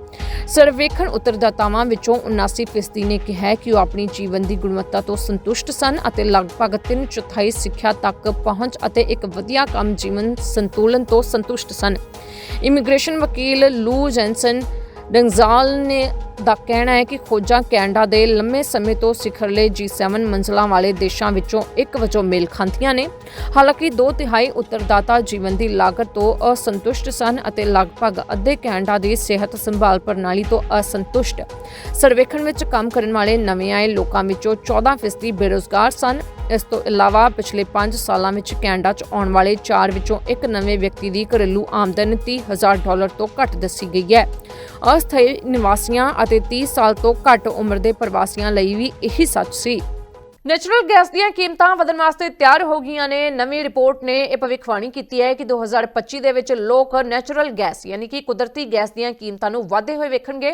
ਸਰਵੇਖਣ ਉੱਤਰਦਾਤਾਵਾਂ ਵਿੱਚੋਂ 79% ਨੇ ਕਿਹਾ ਕਿ ਉਹ ਆਪਣੀ ਜੀਵਨ ਦੀ ਗੁਣਵੱਤਾ ਤੋਂ ਸੰਤੁਸ਼ਟ ਸਨ ਅਤੇ ਲਗਭਗ 3 ਚੌਥਾਈ ਸਿੱਖਿਆ ਤੱਕ ਪਹੁੰਚ ਅਤੇ ਇੱਕ ਵਧੀਆ ਕੰਮ ਜੀਵਨ ਸੰਤੁਲਨ ਤੋਂ ਸੰਤੁਸ਼ਟ ਸਨ। ਇਮੀਗ੍ਰੇਸ਼ਨ ਵਕੀਲ ਲੂ ਜੈਨਸਨ ਡੰਗਜ਼ਾਲ ਨੇ ਦਾ ਕਹਿਣਾ ਹੈ ਕਿ ਖੋਜਾਂ ਕੈਨੇਡਾ ਦੇ ਲੰਮੇ ਸਮੇਂ ਤੋਂ ਸਿਖਰਲੇ G7 ਮੰਜ਼ਲਾਂ ਵਾਲੇ ਦੇਸ਼ਾਂ ਵਿੱਚੋਂ ਇੱਕ ਵਜੋਂ ਮੇਲ ਖਾਂਦੀਆਂ ਨੇ। ਹਾਲਾਂਕਿ ਦੋ ਤਿਹਾਈ ਉੱਤਰਦਾਤਾ ਜੀਵਨ ਦੀ ਲਾਗਤ ਤੋਂ ਅਸੰਤੁਸ਼ਟ ਸਨ ਅਤੇ ਲਗਭਗ ਅੱਧੇ ਕੈਨੇਡਾ ਦੀ ਸਿਹਤ ਸੰਭਾਲ ਪ੍ਰਣਾਲੀ ਤੋਂ ਅਸੰਤੁਸ਼ਟ। ਸਰਵੇਖਣ ਵਿੱਚ ਕੰਮ ਕਰਨ ਵਾਲੇ ਨਵੇਂ ਆਏ ਲੋਕਾਂ ਵਿੱਚੋਂ 14% ਬੇਰੁਜ਼ਗਾਰ ਸਨ। ਇਸ ਤੋਂ ਇਲਾਵਾ ਪਿਛਲੇ 5 ਸਾਲਾਂ ਵਿੱਚ ਕੈਨੇਡਾ 'ਚ ਆਉਣ ਵਾਲੇ 4 ਵਿੱਚੋਂ ਇੱਕ ਨਵੇਂ ਵਿਅਕਤੀ ਦੀ ਘਰੇਲੂ ਆਮਦਨ 30000 ਡਾਲਰ ਤੋਂ ਘੱਟ ਦੱਸੀ ਗਈ ਹੈ। ਅਸਥਾਈ ਨਿਵਾਸੀਆਂ ਅਤੇ 30 ਸਾਲ ਤੋਂ ਘੱਟ ਉਮਰ ਦੇ ਪ੍ਰਵਾਸੀਆਂ ਲਈ ਵੀ ਇਹੀ ਸੱਚ ਸੀ। ਨੈਚੁਰਲ ਗੈਸ ਦੀਆਂ ਕੀਮਤਾਂ ਵਧਣ ਵਾਸਤੇ ਤਿਆਰ ਹੋ ਗਈਆਂ ਨੇ। ਨਵੀਂ ਰਿਪੋਰਟ ਨੇ ਇਹ ਭਵਿੱਖਬਾਣੀ ਕੀਤੀ ਹੈ ਕਿ 2025 ਦੇ ਵਿੱਚ ਲੋਕ ਨੈਚੁਰਲ ਗੈਸ ਯਾਨੀ ਕਿ ਕੁਦਰਤੀ ਗੈਸ ਦੀਆਂ ਕੀਮਤਾਂ ਨੂੰ ਵਧੇ ਹੋਏ ਵੇਖਣਗੇ।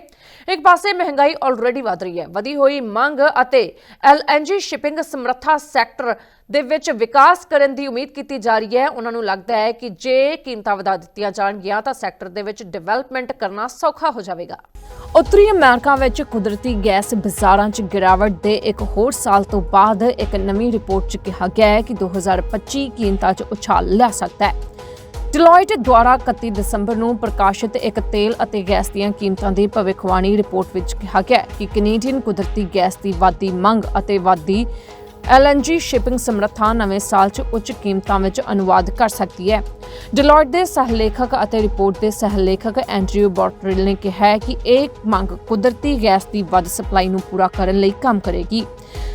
ਇੱਕ ਪਾਸੇ ਮਹਿੰਗਾਈ ਆਲਰੇਡੀ ਵਧ ਰਹੀ ਹੈ। ਵਧੀ ਹੋਈ ਮੰਗ ਅਤੇ ਐਲਐਨਜੀ ਸ਼ਿਪਿੰਗ ਸਮਰੱਥਾ ਸੈਕਟਰ ਦੇ ਵਿੱਚ ਵਿਕਾਸ ਕਰਨ ਦੀ ਉਮੀਦ ਕੀਤੀ ਜਾ ਰਹੀ ਹੈ। ਉਹਨਾਂ ਨੂੰ ਲੱਗਦਾ ਹੈ ਕਿ ਜੇ ਕੀਮਤਾਂ ਵਧਾ ਦਿੱਤੀਆਂ ਜਾਣਗੀਆਂ, ਤਾਂ ਸੈਕਟਰ ਦੇ ਵਿੱਚ ਡਿਵੈਲਪਮੈਂਟ ਕਰਨਾ ਸੌਖਾ ਹੋ ਜਾਵੇਗਾ। ਉੱਤਰੀ ਅਮਰੀਕਾ ਵਿੱਚ ਕੁਦਰਤੀ ਗੈਸ ਬਾਜ਼ਾਰਾਂ 'ਚ ਗਿਰਾਵਟ ਦੇ ਇੱਕ ਹੋਰ ਸਾਲ ਤੋਂ ਬਾਅਦ ਇੱਕ ਨਵੀਂ ਰਿਪੋਰਟ 'ਚ ਕਿਹਾ ਗਿਆ ਹੈ ਕਿ 2025 ਕੀਮਤਾਂ 'ਚ ਉਛਾਲ ਲਿਆ ਸਕਦਾ ਹੈ। ਡਿਲੋਇਟ ਦੁਆਰਾ 31 ਦਸੰਬਰ ਨੂੰ ਪ੍ਰਕਾਸ਼ਿਤ ਇੱਕ ਤੇਲ ਅਤੇ ਗੈਸ ਦੀਆਂ ਕੀਮਤਾਂ ਦੀ ਭਵਿੱਖਬਾਣੀ ਰਿਪੋਰਟ ਵਿੱਚ ਕਿਹਾ ਗਿਆ ਹੈ ਕਿ ਕੈਨੇਡੀਅਨ ਕੁਦਰਤੀ ਗੈਸ ਦੀ ਵਾਧੀ ਮੰਗ ਅਤੇ ਵਾਧੀ ਐਲਐਨਜੀ ਸ਼ਿਪਿੰਗ ਸਮਰੱਥਾ ਨਵੇਂ ਸਾਲ 'ਚ ਉੱਚ ਕੀਮਤਾਂ ਵਿੱਚ ਅਨੁਵਾਦ ਕਰ ਸਕਦੀ ਹੈ। ਡਿਲੋਇਟ ਦੇ ਸਹਿਲੇਖਕ ਅਤੇ ਰਿਪੋਰਟ ਦੇ ਸਹਿਲੇਖਕ ਐਂਡਰਿਊ ਬੋਟਰਲ ਨੇ ਕਿਹਾ ਹੈ ਕਿ ਇਹ ਮੰਗ ਕੁਦਰਤੀ ਗੈਸ ਦੀ ਵੱਧ ਸਪਲਾਈ ਨੂੰ ਪੂਰਾ ਕਰਨ ਲਈ ਕੰਮ ਕਰੇਗੀ,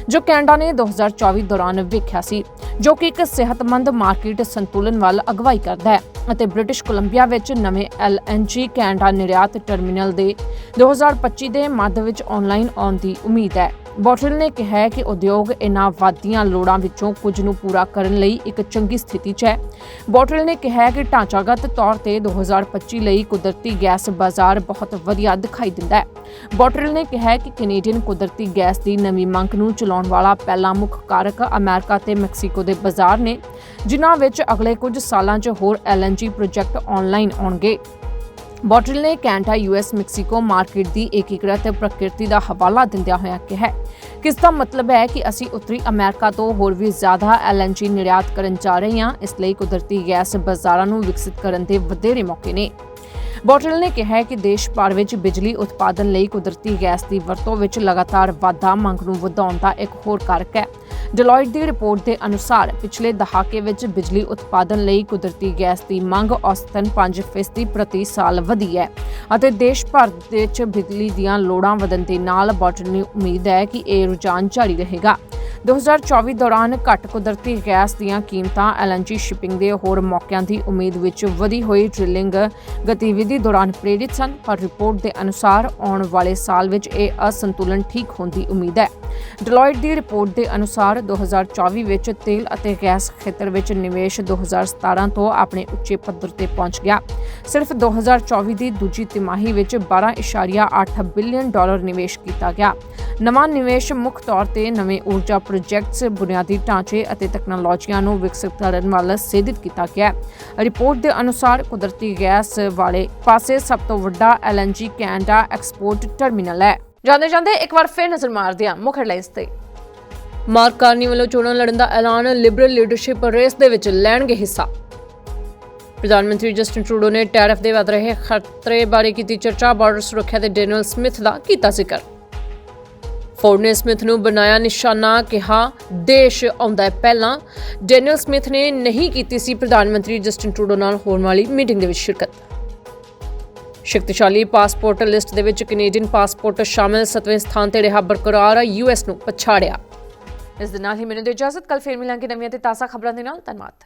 ਜੋ ਕੈਨੇਡਾ ਨੇ 2024 ਦੌਰਾਨ ਵੇਖਿਆ ਸੀ, ਜੋ ਕਿ ਇੱਕ ਸਿਹਤਮੰਦ ਮਾਰਕੀਟ ਸੰਤੁਲਨ ਵੱਲ ਅਗਵਾਈ ਕਰਦਾ ਹੈ ਅਤੇ ਬ੍ਰਿਟਿਸ਼ ਕੋਲੰਬੀਆ ਵਿੱਚ ਨਵੇਂ ਐਲਐਨਜੀ ਕੈਨੇਡਾ ਨਿਰਯਾਤ ਟਰਮੀਨਲ ਦੇ 2025 ਦੇ ਮੱਧ ਵਿੱਚ ਆਨਲਾਈਨ ਆਉਣ ਦੀ ਉਮੀਦ ਹੈ। ਬੋਟਲ ਨੇ ਕਿਹਾ ਕਿ ਉਦਯੋਗ ਇਹਨਾਂ ਵਾਧੀਆਂ ਲੋੜਾਂ ਵਿੱਚੋਂ ਕੁਝ ਨੂੰ ਪੂਰਾ ਕਰਨ ਲਈ ਇੱਕ ਚੰਗੀ ਸਥਿਤੀ 'ਚ ਹੈ। ਬੋਟਲ ਨੇ ਕਿਹਾ ਕਿ ਢਾਂਚਾਗਤ ਤੌਰ ਤੇ 2025 ਲਈ ਕੁਦਰਤੀ ਗੈਸ ਬਾਜ਼ਾਰ ਬਹੁਤ ਵਧੀਆ ਦਿਖਾਈ ਦਿੰਦਾ ਹੈ। ਬੋਟਲ ਨੇ ਕਿਹਾ ਕਿ ਕੈਨੇਡੀਅਨ ਕੁਦਰਤੀ ਗੈਸ ਦੀ ਨਵੀਂ ਮੰਗ ਨੂੰ ਚਲਾਉਣ ਵਾਲਾ ਪਹਿਲਾ ਮੁੱਖ ਕਾਰਕ ਅਮਰੀਕਾ ਤੇ ਮੈਕਸੀਕੋ ਦੇ ਬਾਜ਼ਾਰ ਨੇ, ਜਿਨ੍ਹਾਂ ਵਿੱਚ ਅਗਲੇ ਕੁਝ ਸਾਲਾਂ 'ਚ ਹੋਰ ਐਲਐਨਜੀ ਪ੍ਰੋਜੈਕਟ ਆਨਲਾਈਨ ਆਉਣਗੇ। ਬੋਟਲ ਨੇ ਕੈਨੇਡਾ ਯੂਐਸ ਮੈਕਸੀਕੋ ਮਾਰਕੀਟ ਦੀ ਏਕੀਕ੍ਰਿਤ ਪ੍ਰਕਿਰਤੀ ਦਾ ਹਵਾਲਾ ਦਿੰਦਿਆਂ ਹੋਇਆ ਕਿਹਾ ਕਿਸ ਦਾ ਮਤਲਬ ਹੈ ਕਿ ਅਸੀਂ ਉੱਤਰੀ ਅਮਰੀਕਾ ਤੋਂ ਹੋਰ ਵੀ ਜ਼ਿਆਦਾ ਐਲਐਨਜੀ ਨਿਰਯਾਤ ਕਰਨ ਜਾ ਰਹੇ ਹਾਂ, ਇਸ ਲਈ ਕੁਦਰਤੀ ਗੈਸ ਬਾਜ਼ਾਰਾਂ ਨੂੰ ਵਿਕਸਿਤ ਕਰਨ ਦੇ ਵਧੇਰੇ ਮੌਕੇ ਨੇ। ਬੋਟਲ ਨੇ ਕਿਹਾ ਕਿ ਦੇਸ਼ ਭਰ ਵਿੱਚ ਬਿਜਲੀ ਉਤਪਾਦਨ ਲਈ ਕੁਦਰਤੀ ਗੈਸ ਦੀ ਵਰਤੋਂ ਵਿੱਚ ਲਗਾਤਾਰ ਵਾਧਾ ਮੰਗ ਨੂੰ ਵਧਾਉਣ ਦਾ ਇੱਕ ਹੋਰ ਕਾਰਕ ਹੈ। ਡਿਲੋਇਟ ਦੀ ਰਿਪੋਰਟ ਦੇ ਅਨੁਸਾਰ, ਪਿਛਲੇ ਦਹਾਕੇ ਵਿੱਚ ਬਿਜਲੀ ਉਤਪਾਦਨ ਲਈ ਕੁਦਰਤੀ ਗੈਸ ਦੀ ਮੰਗ ਔਸਤਨ 5% ਪ੍ਰਤੀ ਸਾਲ ਵਧੀ ਹੈ ਅਤੇ ਦੇਸ਼ ਭਰ ਵਿੱਚ ਬਿਜਲੀ ਦੀਆਂ ਲੋੜਾਂ ਵਧਣ ਦੇ ਨਾਲ ਬੋਟਲ ਨੂੰ ਉਮੀਦ ਹੈ ਕਿ ਇਹ ਰੁਝਾਨ ਜਾਰੀ ਰਹੇਗਾ। 2024 ਦੌਰਾਨ ਘੱਟ ਕੁਦਰਤੀ ਗੈਸ ਦੀਆਂ ਕੀਮਤਾਂ ਐਲਐਨਜੀ ਸ਼ਿਪਿੰਗ ਦੇ ਹੋਰ ਮੌਕਿਆਂ ਦੀ ਉਮੀਦ ਵਿੱਚ ਵਧੀ ਹੋਈ ਡ੍ਰਿਲਿੰਗ ਗਤੀਵਿਧੀ ਦੌਰਾਨ ਪ੍ਰੇਰਿਤ ਸਨ, ਪਰ ਰਿਪੋਰਟ ਦੇ ਅਨੁਸਾਰ ਆਉਣ ਵਾਲੇ ਸਾਲ ਵਿੱਚ ਇਹ ਅਸੰਤੁਲਨ ਠੀਕ ਹੋਣ ਦੀ ਉਮੀਦ ਹੈ। ਡਿਲੋਇਟ ਦੀ ਰਿਪੋਰਟ ਦੇ ਅਨੁਸਾਰ 2024 ਵਿੱਚ ਤੇਲ ਅਤੇ ਗੈਸ ਖੇਤਰ ਵਿੱਚ ਨਿਵੇਸ਼ 2017 ਤੋਂ ਆਪਣੇ ਉੱਚੇ ਪੱਧਰ ਤੇ ਪਹੁੰਚ ਗਿਆ। ਸਿਰਫ 2024 ਦੀ ਦੂਜੀ ਤਿਮਾਹੀ ਵਿੱਚ 12.8 ਬਿਲੀਅਨ ਡਾਲਰ ਨਿਵੇਸ਼ ਕੀਤਾ ਗਿਆ। ਨਵਾਂ ਨਿਵੇਸ਼ ਮੁੱਖ ਤੌਰ ਤੇ ਨਵੇਂ ਊਰਜਾ ਪ੍ਰੋਜੈਕਟਸ ਬੁਨਿਆਦੀ ਢਾਂਚੇ ਅਤੇ ਤਕਨਾਲੋਜੀਆਂ ਨੂੰ ਵਿਕਸਿਤ ਕਰਨ ਵੱਲ ਸੇਧਿਤ ਕੀਤਾ ਗਿਆ ਹੈ। ਰਿਪੋਰਟ ਦੇ ਅਨੁਸਾਰ ਕੁਦਰਤੀ ਗੈਸ ਵਾਲੇ ਪਾਸੇ ਸਭ ਤੋਂ ਵੱਡਾ ਐਲਐਨਜੀ ਕੈਨੇਡਾ ਐਕਸਪੋਰਟ ਟਰਮੀਨਲ ਹੈ। ਜਾਂਦੇ ਜਾਂਦੇ ਇੱਕ ਵਾਰ ਫੇਰ ਨਜ਼ਰ ਮਾਰਦੇ ਹਾਂ ਮੁੱਖ ਹੈਡਲਾਈਨਸ ਤੇ। ਮਾਰਕ ਕਾਰਨੀ ਵੱਲੋਂ ਚੋਣਾਂ ਲੜਨ ਦਾ ਐਲਾਨ ਲਿਬਰਲ ਲੀਡਰਸ਼ਿਪ ਰੇਸ ਦੇ ਵਿੱਚ ਲੈਣਗੇ ਹਿੱਸਾ। ਪ੍ਰਧਾਨ ਮੰਤਰੀ ਜਸਟਿਨ ਟਰੂਡੋ ਨੇ ਟੈਰਿਫ ਦੇ ਵਧ ਰਹੇ ਖਤਰੇ ਬਾਰੇ ਕੀਤੀ ਚਰਚਾ, ਬਾਰਡਰ ਸੁਰੱਖਿਆ ਤੇ ਡੈਨੀਅਲ ਸਮਿਥ ਦਾ ਕੀਤਾ ਜ਼ਿਕਰ। ਫੋਰ ਨੇ ਸਮਿਥ ਨੂੰ ਬਣਾਇਆ ਨਿਸ਼ਾਨਾ, ਕਿਹਾ, ਦੇਸ਼ ਆਉਂਦਾ ਹੈ ਪਹਿਲਾਂ। ਡੈਨੀਅਲ ਸਮਿਥ ਨੇ ਨਹੀਂ ਕੀਤੀ ਸੀ ਪ੍ਰਧਾਨ ਮੰਤਰੀ ਜਸਟਿਨ ਟਰੂਡੋ ਨਾਲ ਹੋਣ ਵਾਲੀ ਮੀਟਿੰਗ ਦੇ ਵਿੱਚ ਸ਼ਿਰਕਤ। ਸ਼ਕਤੀਸ਼ਾਲੀ ਪਾਸਪੋਰਟ ਲਿਸਟ ਦੇ ਵਿੱਚ ਕੈਨੇਡੀਅਨ ਪਾਸਪੋਰਟ ਸ਼ਾਮਿਲ 7ਵੇਂ ਸਥਾਨ ਤੇ ਰਿਹਾ ਬਰਕਰਾਰ ਯੂਐਸ ਨੂੰ ਪਛਾੜਿਆ। ਇਸ ਦੇ ਨਾਲ ਹੀ ਮੈਨੂੰ ਦੇ ਇਜਾਜ਼ਤ। ਕੱਲ ਫੇਰ ਮਿਲਾਂਗੇ ਨਵੀਆਂ ਤੇ ਤਾਜ਼ਾ ਖਬਰਾਂ ਦੇ ਨਾਲ। ਧੰਨਵਾਦ।